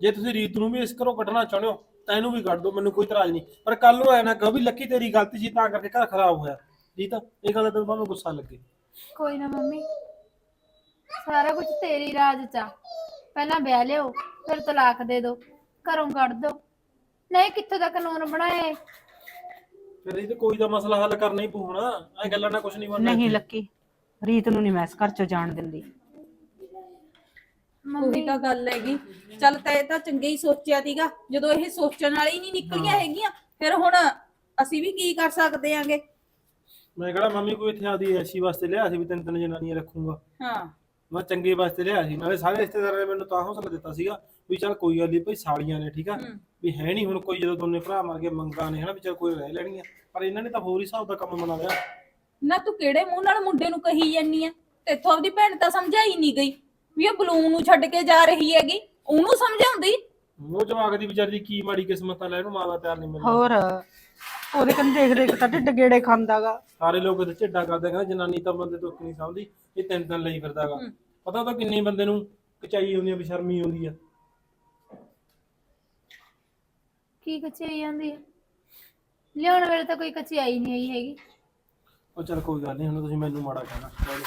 ਜੇ ਤੁਸੀਂ ਰੀਤ ਨੂੰ ਵੀ ਇਸ ਘਰੋਂ ਕੱਢਣਾ ਚਾਹੁੰਦੇ ਹੋ ਤਾਂ ਇਹਨੂੰ ਵੀ ਕੱਢ ਦਿਓ ਮੈਨੂੰ ਕੋਈ ਇਤਰਾਜ਼ ਨਹੀਂ। ਪਰ ਕੱਲ ਨੂੰ ਐ ਨਾ ਕਹੋ ਵੀ ਲੱਕੀ ਤੇਰੀ ਗਲਤੀ ਸੀ ਤਾਂ ਕਰਕੇ ਘਰ ਖਰਾਬ ਹੋਇਆ। ਰੀਤ ਇਹ ਗੱਲ ਤਾਂ ਤੁਹਾਨੂੰ ਗੁੱਸਾ ਲੱਗੇ। ਕੋਈ ਨਾ ਮੰਮੀ ਸਾਰਾ ਕੁਝ ਤੇਰੀ ਰਾਜ ਚ ਆ। ਪਹਿਲਾਂ ਵਿਆਹ ਲਿਓ ਫਿਰ ਤਲਾਕ ਦੇ ਦਿਓ ਘਰੋਂ ਕੱਢ ਦਿਓ। ਨਹੀਂ ਕਿੱਥੋਂ ਦਾ ਕਾਨੂੰਨ ਬਣਾਏ? ਫਿਰ ਇਹ ਤੇ ਕੋਈ ਦਾ ਮਸਲਾ ਹੱਲ ਕਰਨਾ ਹੀ ਪਊਣਾ ਐ ਗੱਲਾਂ ਨਾਲ ਕੁਝ ਨਹੀਂ ਬਣਨਾ। ਨਹੀਂ। ਲੱਕੀ ਰੀਤ ਨੂੰ ਨਹੀਂ ਮੈਂ ਇਸ ਘਰ ਚੋਂ ਜਾਣ ਦਿੰਦੀ। ਉਹੀ ਤਾਂ ਗੱਲ ਹੈਗੀ। ਚੱਲ ਤੈ ਤਾਂ ਚੰਗੇ ਹੀ ਸੋਚਿਆ ਸੀਗਾ। ਜਦੋਂ ਇਹ ਸੋਚਣ ਵਾਲੀ ਨਹੀਂ ਨਿਕਲੀਆਂ ਹੈਗੀਆਂ ਫਿਰ ਹੁਣ ਅਸੀਂ ਵੀ ਕੀ ਕਰ ਸਕਦੇ ਆਂਗੇ? ਮੈਂ ਕਿਹੜਾ ਮੰਮੀ ਕੋਈ ਇੱਥੇ ਆਦੀ ਐਸੀ ਵਾਸਤੇ ਲਿਆ ਸੀ ਵੀ ਤਿੰਨ ਤਿੰਨ ਜਨਾਨੀਆਂ ਰੱਖੂੰਗਾ? ਹਾਂ। ਮੈਂ ਚੰਗੇ ਵਾਸਤੇ ਲਿਆ ਸੀ। ਨਾਲੇ ਸਾਰੇ ਰਿਸ਼ਤੇਦਾਰਾਂ ਨੇ ਮੈਨੂੰ ਤਾਂ ਹੌਸਲਾ ਦਿੱਤਾ ਸੀਗਾ ਵੀ ਚੱਲ ਕੋਈ ਗੱਲ ਨਹੀਂ ਭਾਈ ਸਾਲੀਆਂ ਨੇ ਠੀਕ ਆ? ਵੀ ਹੈ ਨਹੀਂ ਹੁਣ ਕੋਈ ਜਦੋਂ ਦੋਨੇ ਭਰਾ ਮਰ ਗਏ ਮੰਗਾ ਨੇ ਹਨਾ ਵੀ ਚੱਲ ਕੋਈ ਰਹਿ ਲੈਣਗੀਆਂ ਪਰ ਇਹਨਾਂ ਨੇ ਤਾਂ ਹੋਰ ਹੀ ਹਿਸਾਬ ਦਾ ਕੰਮ ਬਣਾ ਲਿਆ। ਨਾ ਤੂੰ ਕਿਹੜੇ ਮੂੰਹ ਨਾਲ ਮੁੰਡੇ ਨੂੰ ਕਹੀ ਜਾਨੀ ਆ? ਤੇਥੋਂ ਆਪਦੀ ਭੈਣ ਤਾਂ ਸਮਝਾਈ ਨਹੀਂ ਗਈ। ਵੀ ਇਹ ਬਲੂਨ ਨੂੰ ਛੱਡ ਕੇ ਜਾ ਰਹੀ ਹੈਗੀ ਉਹਨੂੰ ਸਮਝਾਉਂਦੀ? ਉਹ ਜਵਾਕ ਦੀ ਵਿਚਾਰੀ ਦੀ ਕੀ ਮਾੜੀ ਕਿਸਮਤ ਆ ਲੈ ਇਹਨੂੰ ਮਾਂ ਦਾ ਪਿਆਰ ਨਹੀਂ ਮਿਲਦਾ ਹੋਰ ਉਹਦੇ ਕੰਨ ਦੇਖ ਦੇਖ ਤਾਂ ਢਿੱਡ ਗੇੜੇ ਖਾਂਦਾਗਾ। ਸਾਰੇ ਲੋਕ ਤੇ ਝਿੱਡਾ ਕਰਦੇ ਕਹਿੰਦੇ ਜਨਾਨੀ ਤਾਂ ਬੰਦੇ ਤੋਂ ਨਹੀਂ ਸਮਝਦੀ ਇਹ ਤਿੰਨ ਤਿੰਨ ਲਈ ਫਿਰਦਾਗਾ। ਪਤਾ ਤਾਂ ਕਿੰਨੇ ਬੰਦੇ ਨੂੰ ਕਚਾਈ ਆਉਂਦੀ ਆ ਬਸ਼ਰਮੀ ਆਉਂਦੀ ਆ। ਕੀ ਕਚਾਈ ਜਾਂਦੀ ਹੈ ਲਿਆਉਣ ਵੇਲੇ ਤਾਂ ਕੋਈ ਕਚਾਈ ਨਹੀਂ ਆਈ ਹੈਗੀ। ਉਹ ਚੱਲ ਕੋਈ ਗੱਲ ਨਹੀਂ ਹੁਣ ਤੁਸੀਂ ਮੈਨੂੰ ਮਾੜਾ ਕਹਿਣਾ ਚਲੋ।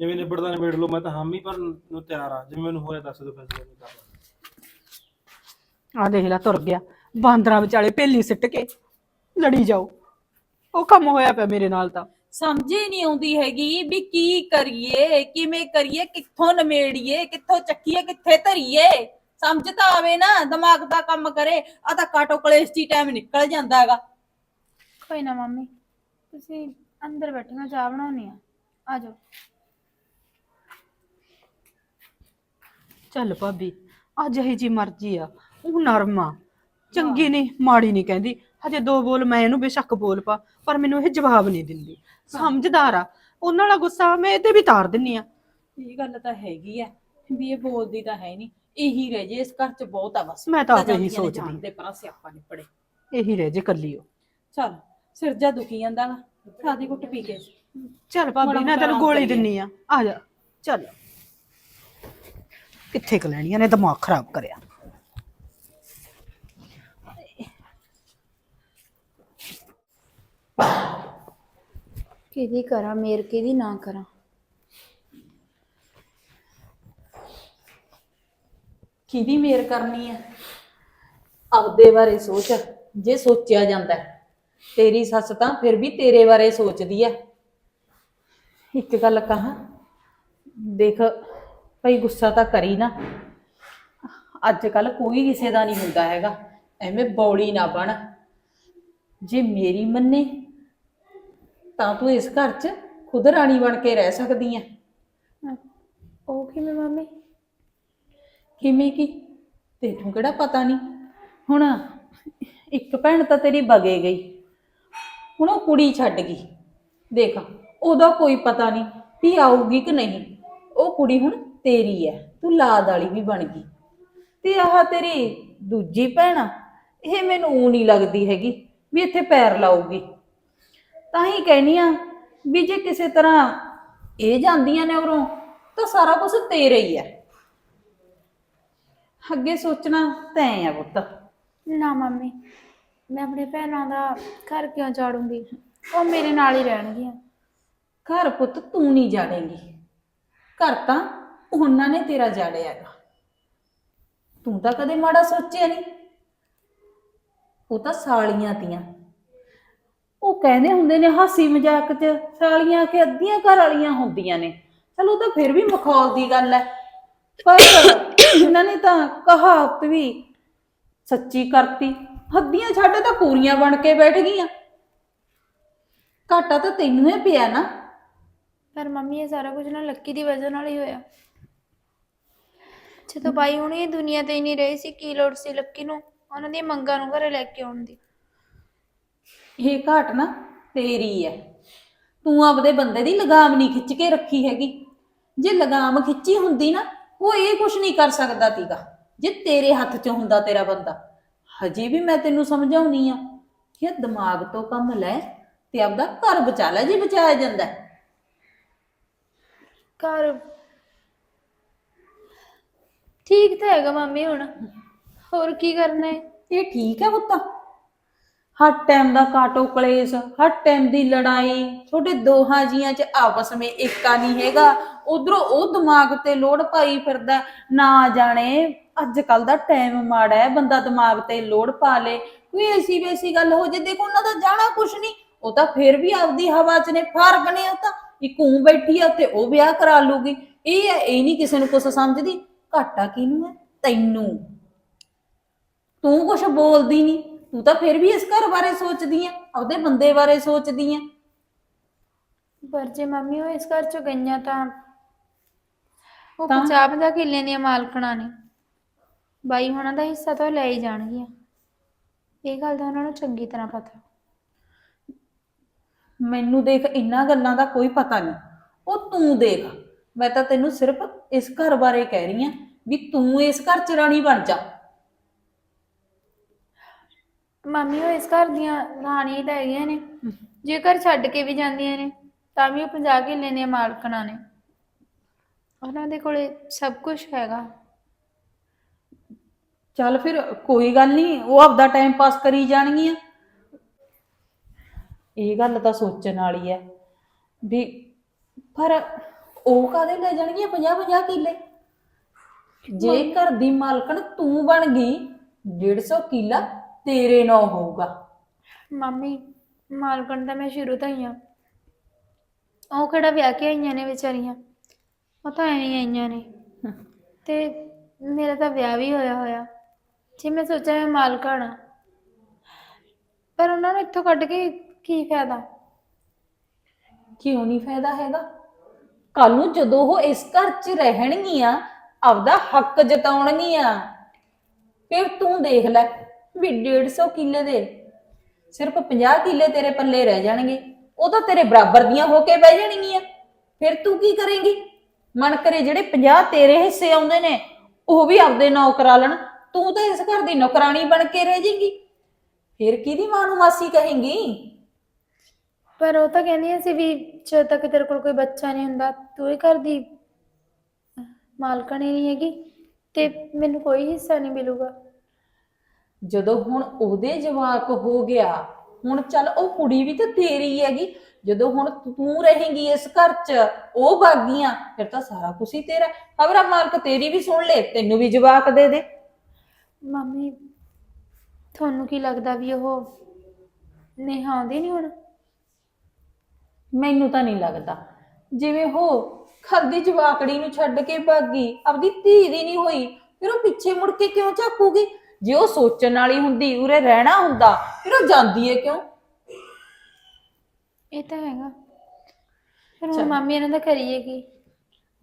ਜਿਵੇਂ ਨਿਬੜਦਾ ਨਿਬੜ ਲਓ ਮੈਂ ਤਾਂ ਹਾਮੀ ਪਰ ਨੂੰ ਤਿਆਰ ਆ। ਜਿਵੇਂ ਮੈਨੂੰ ਹੋਇਆ ਦੱਸ ਦਿਓ ਫੈਸਲਾ ਮੈਂ ਕਰ। ਆ ਦੇਖ ਲੈ ਤੁਰ ਗਿਆ। ਬਾਂਦਰਾਂ ਵਿਚਾਲੇ ਭੇਲੀ ਸਿੱਟ ਕੇ ਲੜੀ ਜਾਓ। ਉਹ ਕੰਮ ਹੋਇਆ ਪਿਆ ਮੇਰੇ ਨਾਲ ਤਾਂ। ਸਮਝੇ ਨਹੀਂ ਆਉਂਦੀ ਹੈਗੀ ਵੀ ਕੀ ਕਰੀਏ ਕਿਵੇਂ ਕਰੀਏ ਕਿੱਥੋਂ ਨਮੇੜੀਏ ਕਿੱਥੋਂ ਚੱਕੀਏ ਕਿੱਥੇ ਧਰੀਏ। ਸਮਝ ਤਾਂ ਆਵੇ ਨਾ ਦਿਮਾਗ ਦਾ ਕੰਮ ਕਰੇ। ਆ ਤਾਂ ਕਾਟੋ ਕਲੇਸ਼ ਦੀ ਟਾਈਮ ਨਿਕਲ ਜਾਂਦਾ ਹੈਗਾ। ਕੋਈ ਨਾ ਮੰਮੀ ਤੁਸੀਂ ਅੰਦਰ ਬੈਠੋ ਮੈਂ ਚਾਹ ਬਣਾਉਣੀ ਆ। ਆ ਜਾਓ। ਚੱਲ ਭਾਬੀ ਅੱਜ ਇਹ ਜੀ ਮਰਜ਼ੀ ਆ ਉਹ ਨਰਮ ਆ। ਚੰਗੀ ਨਹੀਂ ਮਾੜੀ ਨਹੀਂ ਕਹਿੰਦੀ। ਹਜੇ ਦੋ ਬੋਲ ਮੈਂ ਇਹਨੂੰ ਬੇਸ਼ੱਕ ਬੋਲ ਪਾ ਪਰ ਮੈਨੂੰ ਇਹ ਜਵਾਬ ਨਹੀਂ ਦਿੰਦੀ। ਸਮਝਦਾਰ ਆ ਉਹਨਾਂ ਵਾਲਾ ਗੁੱਸਾ ਮੈਂ ਇਹਦੇ ਵੀ ਤਾਰ ਦਿੰਨੀ ਆ। ਇਹ ਗੱਲ ਤਾਂ ਹੈਗੀ ਆ ਵੀ ਇਹ ਬੋਲਦੀ ਤਾਂ ਹੈ ਨਹੀਂ ਇਹੀ ਰਹਿ ਜੇ ਇਸ ਘਰ ਚ ਬਹੁਤ ਆ ਬਸ। ਮੈਂ ਤਾਂ ਆਪ ਇਹੀ ਸੋਚਦੀ। ਜਾਣਦੇ ਪਰਾਂ ਸਿਆਪਾ ਨਿਪੜੇ। ਇਹੀ ਰਹਿ ਜੇ ਕੱਲੀ ਉਹ। ਚੱਲ ਸਿਰ ਜਾ ਦੁਖੀ ਜਾਂਦਾ ਵਾ ਸਾਦੀ ਘੁੱਟ ਪੀ ਕੇ। ਚੱਲ ਭਾਬੀ ਨਾ ਤੈਨੂੰ ਗੋਲੀ। ਦਿੰਨੀ ਆ। ਆ ਜਾ। ਚੱਲ। ਕਿੱਥੇ ਕੁ ਲੈਣੀਆਂ ਨੇ ਦਿਮਾਗ ਖਰਾਬ ਕਰਿਆ। ਕਿਹਦੀ ਕਰਾਂ ਮੇਰ ਕਿਹਦੀ ਨਾ ਕਰਾਂ? ਕਿਹਦੀ ਮੇਰ ਕਰਨੀ ਆ? ਆਪਦੇ ਬਾਰੇ ਸੋਚ ਜੇ ਸੋਚਿਆ ਜਾਂਦਾ ਹੈ। ਤੇਰੀ ਸੱਸ ਤਾਂ ਫਿਰ ਵੀ ਤੇਰੇ ਬਾਰੇ ਸੋਚਦੀ ਆ ਇੱਕ ਗੱਲ ਕਹਾਂ ਦੇਖ ਭਈ ਗੁੱਸਾ ਤਾਂ ਕਰੀ ਨਾ। ਅੱਜ ਕੱਲ ਕੋਈ ਕਿਸੇ ਦਾ ਨਹੀਂ ਹੁੰਦਾ ਹੈਗਾ। ਐਵੇਂ ਬੌਲੀ ਨਾ ਬਣ। ਜੇ ਮੇਰੀ ਮੰਨੇ ਤਾਂ ਤੂੰ ਇਸ ਘਰ 'ਚ ਖੁਦ ਰਾਣੀ ਬਣ ਕੇ ਰਹਿ ਸਕਦੀ ਆ ਉਹ ਕਿਵੇਂ ਮੰਮੀ? ਕਿਵੇਂ ਕੀ? ਤੈਨੂੰ ਕਿਹੜਾ ਪਤਾ ਨਹੀਂ ਹੁਣ ਇੱਕ ਭੈਣ ਤਾਂ ਤੇਰੀ ਬਗੇ ਗਈ। ਹੁਣ ਉਹ ਕੁੜੀ ਛੱਡ ਗਈ। ਦੇਖ ਉਹਦਾ ਕੋਈ ਪਤਾ ਨਹੀਂ ਵੀ ਆਊਗੀ ਕਿ ਨਹੀਂ। ਉਹ ਕੁੜੀ ਹੁਣ ਤੇਰੀ ਹੈ ਤੂੰ ਲਾਦ ਵਾਲੀ ਵੀ ਬਣ ਗਈ। ਤੇ ਆਹ ਤੇਰੀ ਦੂਜੀ ਭੈਣ ਆ, ਇਹ ਮੈਨੂੰ ਊਂ ਨਹੀਂ ਲੱਗਦੀ ਹੈਗੀ ਵੀ ਇੱਥੇ ਪੈਰ ਲਾਊਗੀ। ਤਾਂ ਹੀ ਕਹਿਨੀ ਆ ਵੀ ਜੇ ਕਿਸੇ ਤਰ੍ਹਾਂ ਇਹ ਜਾਂਦੀਆਂ ਨੇ ਉਰੋਂ ਤਾਂ ਸਾਰਾ ਕੁਝ ਤੇਰਾ ਹੀ ਹੈ ਅੱਗੇ ਸੋਚਣਾ ਤੈਂ ਆ ਪੁੱਤ। ਨਾ ਮੰਮੀ ਮੈਂ ਆਪਣੇ ਭੈਣਾਂ ਦਾ ਘਰ ਕਿਉਂ ਝਾੜੂੰਗੀ ਉਹ ਮੇਰੇ ਨਾਲ ਹੀ ਰਹਿਣਗੀਆਂ। ਘਰ ਪੁੱਤ ਤੂੰ ਨਹੀਂ ਜਾੜੇਂਗੀ ਘਰ ਤਾਂ ਉਹਨਾਂ ਨੇ ਤੇਰਾ ਜਾੜਿਆ ਹੈਗਾ। ਤੂੰ ਤਾਂ ਕਦੇ ਮਾੜਾ ਸੋਚਿਆ ਨਹੀਂ। ਉਹ ਤਾਂ ਸਾਲੀਆਂ ਤੀਆਂ। ਉਹ ਕਹਿੰਦੇ ਹੁੰਦੇ ਨੇ ਹਾਸੀ ਮਜ਼ਾਕ 'ਚ, ਸਾਲੀਆਂ ਕਿ ਅੱਧੀਆਂ ਘਰ ਵਾਲੀਆਂ ਹੁੰਦੀਆਂ ਨੇ। ਚਲੋ ਤਾਂ ਫਿਰ ਵੀ ਮਖੌਲ ਦੀ ਗੱਲ ਹੈ ਪਰ ਇਹਨਾਂ ਨੇ ਤਾਂ ਕਹਾਵਤ ਵੀ ਸੱਚੀ ਕਰਤੀ। ਹੱਦੀਆਂ ਛੱਡ ਤਾਂ ਪੂਰੀਆਂ ਬਣ ਕੇ ਬੈਠ ਗਈਆਂ। ਘਾਟਾ ਤਾਂ ਤੈਨੂੰ ਹੀ ਪਿਆ ਨਾ। ਪਰ ਮੰਮੀ, ਇਹ ਸਾਰਾ ਕੁਝ ਨਾ ਲੱਕੀ ਦੀ ਵਜ੍ਹਾ ਨਾਲ ਹੀ ਹੋਇਆ। ਜਦੋਂ ਬਾਈ ਹੁਣ ਇਹ ਦੁਨੀਆ ਤੇ ਹੀ ਨਹੀਂ ਰਹੇ ਸੀ ਕੀ ਲੋੜ ਸੀ ਲੱਕੀ ਨੂੰ ਉਹਨਾਂ ਦੀਆਂ ਮੰਗਾਂ ਨੂੰ ਘਰੇ ਲੈ ਕੇ ਆਉਣ ਦੀ? ਇਹ ਘਾਟ ਨਾ ਤੇਰੀ ਹੈ ਤੂੰ ਆਪਦੇ ਬੰਦੇ ਦੀ ਲਗਾਮ ਨਹੀਂ ਖਿੱਚ ਕੇ ਰੱਖੀ ਹੈਗੀ। ਜੇ ਲਗਾਮ ਖਿੱਚੀ ਹੁੰਦੀ ਨਾ ਉਹ ਇਹ ਕੁਝ ਨਹੀਂ ਕਰ ਸਕਦਾ ਤੀਗਾ। ਜੇ ਤੇਰੇ ਹੱਥ 'ਚ ਹੁੰਦਾ ਤੇਰਾ ਬੰਦਾ ਹਜੇ ਵੀ ਮੈਂ ਤੈਨੂੰ ਸਮਝਾਉਣੀ ਆ ਕਿ ਦਿਮਾਗ ਤੋਂ ਕੰਮ ਲੈ ਤੇ ਆਪਦਾ ਘਰ ਬਚਾ ਲੈ ਜੇ ਬਚਾਇਆ ਜਾਂਦਾ। ਹੈ। ਘਰ ਠੀਕ ਤਾਂ ਹੈਗਾ ਮਾਮੀ ਹੁਣ। ਹੋਰ ਕੀ ਕਰਨਾ ਹੈ? ਇਹ ਠੀਕ ਹੈ ਪੁੱਤ। ਹਰ ਟਾਈਮ ਦਾ ਕਾਟੋ ਕਲੇਸ਼, ਹਰ ਟਾਈਮ ਦੀ ਲੜਾਈ ਛੋਟੇ ਦੋਹਾਂ ਜੀਆਂ 'ਚ ਆਪਸ ਵਿੱਚ ਏਕਾ ਨਹੀਂ ਹੈਗਾ। ਉਧਰੋਂ ਉਹ ਦਿਮਾਗ ਤੇ ਲੋਡ ਪਾਈ ਫਿਰਦਾ ਨਾ ਜਾਣੇ ਅੱਜ ਕੱਲ ਦਾ ਟਾਈਮ ਮਾੜਾ ਹੈ, ਬੰਦਾ ਦਿਮਾਗ ਤੇ ਲੋੜ ਪਾ ਲੇ। ਕੋਈ ਐਸੀ ਵੈਸੀ ਗੱਲ ਹੋ ਜੇ, ਦੇਖੋ ਉਹਨਾਂ ਦਾ ਜਾਣਾ ਕੁਛ ਨਹੀਂ। ਉਹ ਤਾਂ ਫਿਰ ਵੀ ਆਪਦੀ ਹਵਾ 'ਚ ਨੇ, ਫ਼ਰਕ ਨੇ ਉਹ ਤਾਂ। ਇੱਕ ਊਂ ਬੈਠੀ ਆ ਤੇ ਉਹ ਵਿਆਹ ਕਰਾ ਲੂਗੀ। ਇਹ ਹੈ, ਇਹ ਨਹੀਂ ਕਿਸੇ ਨੂੰ ਕੁਛ ਸਮਝਦੀ। ਘਾਟਾ ਕਿਹਨੂੰ ਹੈ? ਤੈਨੂੰ। ਤੂੰ ਕੁਛ ਬੋਲਦੀ ਨਹੀਂ ਤੂੰ ਤਾਂ ਫਿਰ ਵੀ ਇਸ ਘਰ ਬਾਰੇ ਸੋਚਦੀ ਆ ਆਪਦੇ ਬੰਦੇ ਬਾਰੇ ਸੋਚਦੀ ਆ। ਪਰ ਜੇ ਮੰਮੀ ਉਹ ਇਸ ਘਰ ਚੋਂ ਗਈਆਂ ਤਾਂ ਉਹ ਤਾਂ? 50 50 ਕਿੱਲੇ ਦੀਆਂ ਮਾਲਕਣਾ ਨੇ। ਬਾਈ ਹੁਣਾਂ ਦਾ ਹਿੱਸਾ ਤਾਂ ਉਹ ਲੈ ਹੀ ਜਾਣਗੀਆਂ। ਇਹ ਗੱਲ ਦਾ ਉਹਨਾਂ ਨੂੰ ਚੰਗੀ ਤਰ੍ਹਾਂ ਪਤਾ। ਮੈਨੂੰ ਦੇਖ ਇੰਨਾ ਗੱਲਾਂ ਦਾ ਕੋਈ ਪਤਾ ਨਹੀਂ ਉਹ ਤੂੰ ਦੇਖ। ਮੈਂ ਤਾਂ ਤੈਨੂੰ ਸਿਰਫ ਇਸ ਘਰ ਬਾਰੇ ਕਹਿ ਰਹੀ ਆ ਵੀ ਤੂੰ ਇਸ ਘਰ ਚ ਰਾਣੀ ਬਣ ਜਾ। ਮੰਮੀ ਉਹ ਇਸ ਘਰ ਦੀਆਂ ਰਾਣੀ ਤਾਂ ਹੈਗੀਆਂ ਨੇ। ਜੇ ਘਰ ਛੱਡ ਕੇ ਵੀ ਜਾਂਦੀਆਂ ਨੇ ਤਾਂ ਵੀ ਉਹ 50 ਕਿੱਲੇ ਦੀਆਂ ਮਾਲਕਣਾ ਨੇ। ਉਹਨਾਂ ਦੇ ਕੋਲੇ ਸਭ ਕੁਝ ਹੈਗਾ। ਚੱਲ ਫਿਰ ਕੋਈ ਗੱਲ ਨਹੀਂ ਉਹ ਆਪਦਾ ਟਾਈਮ ਪਾਸ ਕਰੀ ਜਾਣਗੀਆਂ। ਇਹ ਗੱਲ ਤਾਂ ਸੋਚਣ ਵਾਲੀ ਹੈ ਵੀ ਪਰ ਉਹ ਕਾਦੇ ਲੈ ਜਾਣਗੀਆਂ 50 50 ਕਿੱਲੇ? ਜੇ ਘਰ ਦੀ ਮਾਲਕਣ ਤੂੰ ਬਣ ਗਈ 150 ਕਿੱਲਾ ਤੇਰੇ ਨਾਂ ਹੋਊਗਾ। ਮੰਮੀ ਮਾਲਕਣ ਤਾਂ ਮੈਂ ਸ਼ੁਰੂ ਤੋਂ ਹੀ ਆ। ਉਹ ਕਿਹੜਾ ਵਿਆਹ ਕੇ ਆਈਆਂ ਨੇ ਵਿਚਾਰੀਆਂ? ਉਹ ਤਾਂ ਐਵੇਂ ਹੀ ਆਈਆਂ ਨੇ। ਤੇ ਮੇਰਾ ਤਾਂ ਵਿਆਹ ਵੀ ਹੋਇਆ ਹੋਇਆ। ਜੇ ਮੈਂ ਸੋਚਿਆ ਮੈਂ ਮਾਲਕਣ ਆ। ਪਰ ਉਹਨਾਂ ਨੂੰ ਇੱਥੋਂ ਕੱਢ ਕੇ ਕੀ ਫਾਇਦਾ? ਕਿਉਂ ਨਹੀਂ ਫਾਇਦਾ ਹੈਗਾ? ਕੱਲ ਨੂੰ ਜਦੋਂ ਉਹ ਇਸ ਘਰ 'ਚ ਰਹਿਣਗੀਆਂ, ਆਪਦਾ ਹੱਕ ਜਤਾਉਣਗੀਆਂ। ਫਿਰ ਤੂੰ ਦੇਖ ਲੈ ਵੀ 150 ਕਿੱਲੇ ਦੇ ਸਿਰਫ 50 ਕਿੱਲੇ ਤੇਰੇ ਪੱਲੇ ਰਹਿ ਜਾਣਗੇ। ਉਹ ਤਾਂ ਤੇਰੇ ਬਰਾਬਰ ਦੀਆਂ ਹੋ ਕੇ ਬਹਿ ਜਾਣਗੀਆਂ। ਫਿਰ ਤੂੰ ਕੀ ਕਰੇਂਗੀ? ਮਨ ਕਰੇ ਜਿਹੜੇ 50 ਤੇਰੇ ਹਿੱਸੇ ਆਉਂਦੇ ਨੇ, ਉਹ ਵੀ ਆਪਦੇ ਨਾਂ ਕਰਾ ਲੈਣ। ਤੂੰ ਤਾਂ ਇਸ ਘਰ ਦੀ ਨੌਕਰਾਨੀ ਬਣ ਕੇ ਰਹਿ ਜਾਏਂਗੀ। ਫਿਰ ਕਿਹਦੀ ਮਾਂ ਨੂੰ ਮਾਸੀ ਕਹੇਂਗੀ? ਪਰ ਉਹ ਤਾਂ ਕਹਿੰਦੀਆਂ ਸੀ ਵੀ ਜਦੋਂ ਤੱਕ ਤੇਰੇ ਕੋਲ ਕੋਈ ਬੱਚਾ ਨਹੀਂ ਹੁੰਦਾ ਤੂੰ ਹੀ ਘਰ ਦੀ ਮਾਲਕਣ ਹੀ ਨਹੀਂ ਹੈਗੀ ਤੇ ਮੈਨੂੰ ਕੋਈ ਹਿੱਸਾ ਨਹੀਂ ਮਿਲੂਗਾ। ਜਦੋਂ ਹੁਣ ਉਹਦੇ ਜਵਾਕ ਹੋ ਗਿਆ ਹੁਣ ਚੱਲ ਉਹ ਕੁੜੀ ਵੀ ਤਾਂ ਤੇਰੀ ਹੈਗੀ। ਜਦੋਂ ਹੁਣ ਤੂੰ ਰਹੇਂਗੀ ਇਸ ਘਰ 'ਚ ਉਹ ਬਾਗੀਆਂ ਫਿਰ ਤਾਂ ਸਾਰਾ ਕੁਝ ਹੀ ਤੇਰਾ। ਖਬਰਾ ਮਾਲਕ ਤੇਰੀ ਵੀ ਸੁਣ ਲੈ ਤੈਨੂੰ ਵੀ ਜਵਾਕ ਦੇ ਦੇ। ਮੰਮੀ ਤੁਹਾਨੂੰ ਕੀ ਲੱਗਦਾ ਵੀ ਉਹ ਨੇਹਾ ਆਉਂਦੀ ਨਹੀਂ ਹੁਣ? ਮੈਨੂੰ ਤਾਂ ਨਹੀਂ ਲੱਗਦਾ। ਜਿਵੇਂ ਉਹ ਘਰ ਦੀ ਜਵਾਕੜੀ ਨੂੰ ਛੱਡ ਕੇ ਭਾਗੀ ਆਪਦੀ ਧੀ ਦੀ ਨਹੀਂ ਹੋਈ ਫਿਰ ਉਹ ਪਿੱਛੇ ਮੁੜ ਕੇ ਕਿਉਂ ਝਾਕੂਗੀ? ਜੇ ਉਹ ਸੋਚਣ ਵਾਲੀ ਹੁੰਦੀ ਉਰੇ ਰਹਿਣਾ ਹੁੰਦਾ ਫਿਰ ਉਹ ਜਾਂਦੀ ਏ ਕਿਉਂ? ਇਹ ਤਾਂ ਹੈਗਾ। ਫਿਰ ਹੁਣ ਮੰਮੀ ਇਹਨਾਂ ਦਾ ਕਰੀਏ ਕੀ?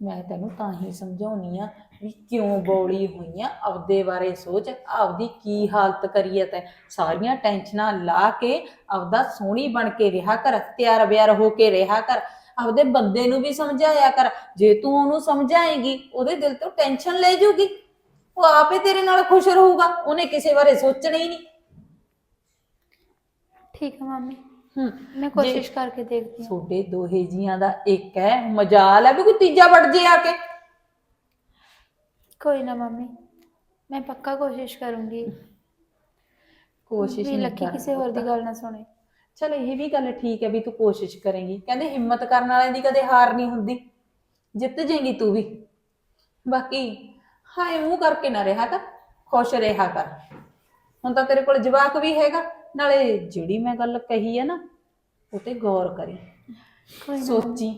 ਮੈਂ ਤੈਨੂੰ ਤਾਂ ਹੀ ਸਮਝਾਉਣੀ ਆ ਵੀ ਕਿਉਂ ਬੌਲੀ ਹੋਈ ਆ? ਆਪਦੇ ਬਾਰੇ ਸੋਚ ਆਪਦੀ ਕੀ ਹਾਲਤ ਕਰੀਏ ਤੈਂ ਸਾਰੀਆਂ ਟੈਨਸ਼ਨਾਂ ਲਾ ਕੇ ਆਪਦਾ ਸੋਹਣੀ ਬਣ ਕੇ ਰਿਹਾ ਕਰ ਤਿਆਰ ਬਿਆਰ ਹੋ ਕੇ ਰਿਹਾ ਕਰ ਆਪਦੇ ਬੰਦੇ ਨੂੰ ਵੀ ਸਮਝਾਇਆ ਕਰ। ਜੇ ਤੂੰ ਉਹਨੂੰ ਸਮਝਾਏਂਗੀ ਉਹਦੇ ਦਿਲ ਤੋਂ ਟੈਨਸ਼ਨ ਲੈ ਜੂਗੀ। ਉਹ ਆਪੇ ਤੇਰੇ ਨਾਲ ਖੁਸ਼ ਰਹੂਗਾ ਉਹਨੇ ਕਿਸੇ ਬਾਰੇ ਸੋਚਣਾ ਹੀ ਨਹੀਂ। ਠੀਕ ਹੈ ਮੰਮੀ। ਹੂੰ ਮੈਂ ਕੋਸ਼ਿਸ਼ ਕਰਕੇ ਦੇਖਦੀ ਹਾਂ। ਤੁਹਾਡੇ ਦੋਹੇ ਜੀਆਂ ਦਾ ਇੱਕ ਹੈ ਮਜਾਲ ਹੈ ਵੀ ਕੋਈ ਤੀਜਾ ਵੜ ਜੇ ਆ ਕੇ। ਕੋਈ ਨਾ ਮੰਮੀ ਮੈਂ ਪੱਕਾ ਕੋਸ਼ਿਸ਼ ਕਰੂੰਗੀ। ਕੋਸ਼ਿਸ਼ ਵੀ ਨਹੀਂ ਲੱਕੀ ਕਿਸੇ ਹੋਰ ਦੀ। ਗੱਲ ਨਾ ਸੁਣੇ। ਚਲ ਇਹ ਵੀ ਗੱਲ ਠੀਕ ਹੈ ਵੀ ਤੂੰ ਕੋਸ਼ਿਸ਼ ਕਰੇਂਗੀ। ਕਹਿੰਦੇ ਹਿੰਮਤ ਕਰਨ ਵਾਲਿਆਂ ਦੀ ਕਦੇ ਹਾਰ ਨਹੀਂ ਹੁੰਦੀ। ਜਿੱਤ ਜਾਏਂਗੀ ਤੂੰ ਵੀ। ਬਾਕੀ ਹਾਏ ਮੂੰਹ ਕਰਕੇ ਨਾ ਰਿਹਾ ਕਰ ਖੁਸ਼ ਰਿਹਾ ਕਰ। ਹੁਣ ਤਾਂ ਤੇਰੇ ਕੋਲ ਜਵਾਕ ਵੀ ਹੈਗਾ। ਨਾਲੇ ਜਿਹੜੀ ਮੈਂ ਗੱਲ ਕਹੀ ਹੈ ਨਾ ਉਹ ਤੇ ਗੌਰ ਕਰੀ। ਕੋਈ ਨਾ ਸੋਚੀ।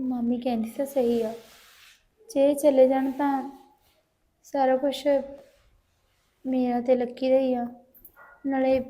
ਮਾਮੀ ਕਹਿੰਦੀ ਤਾਂ ਸਹੀ ਆ। ਜੇ ਇਹ ਚਲੇ ਜਾਣ ਤਾਂ ਸਾਰਾ ਕੁਝ ਮੇਰਾ ਤੇ ਲੱਕੀ ਦਾ ਹੀ ਆ। ਨਾਲੇ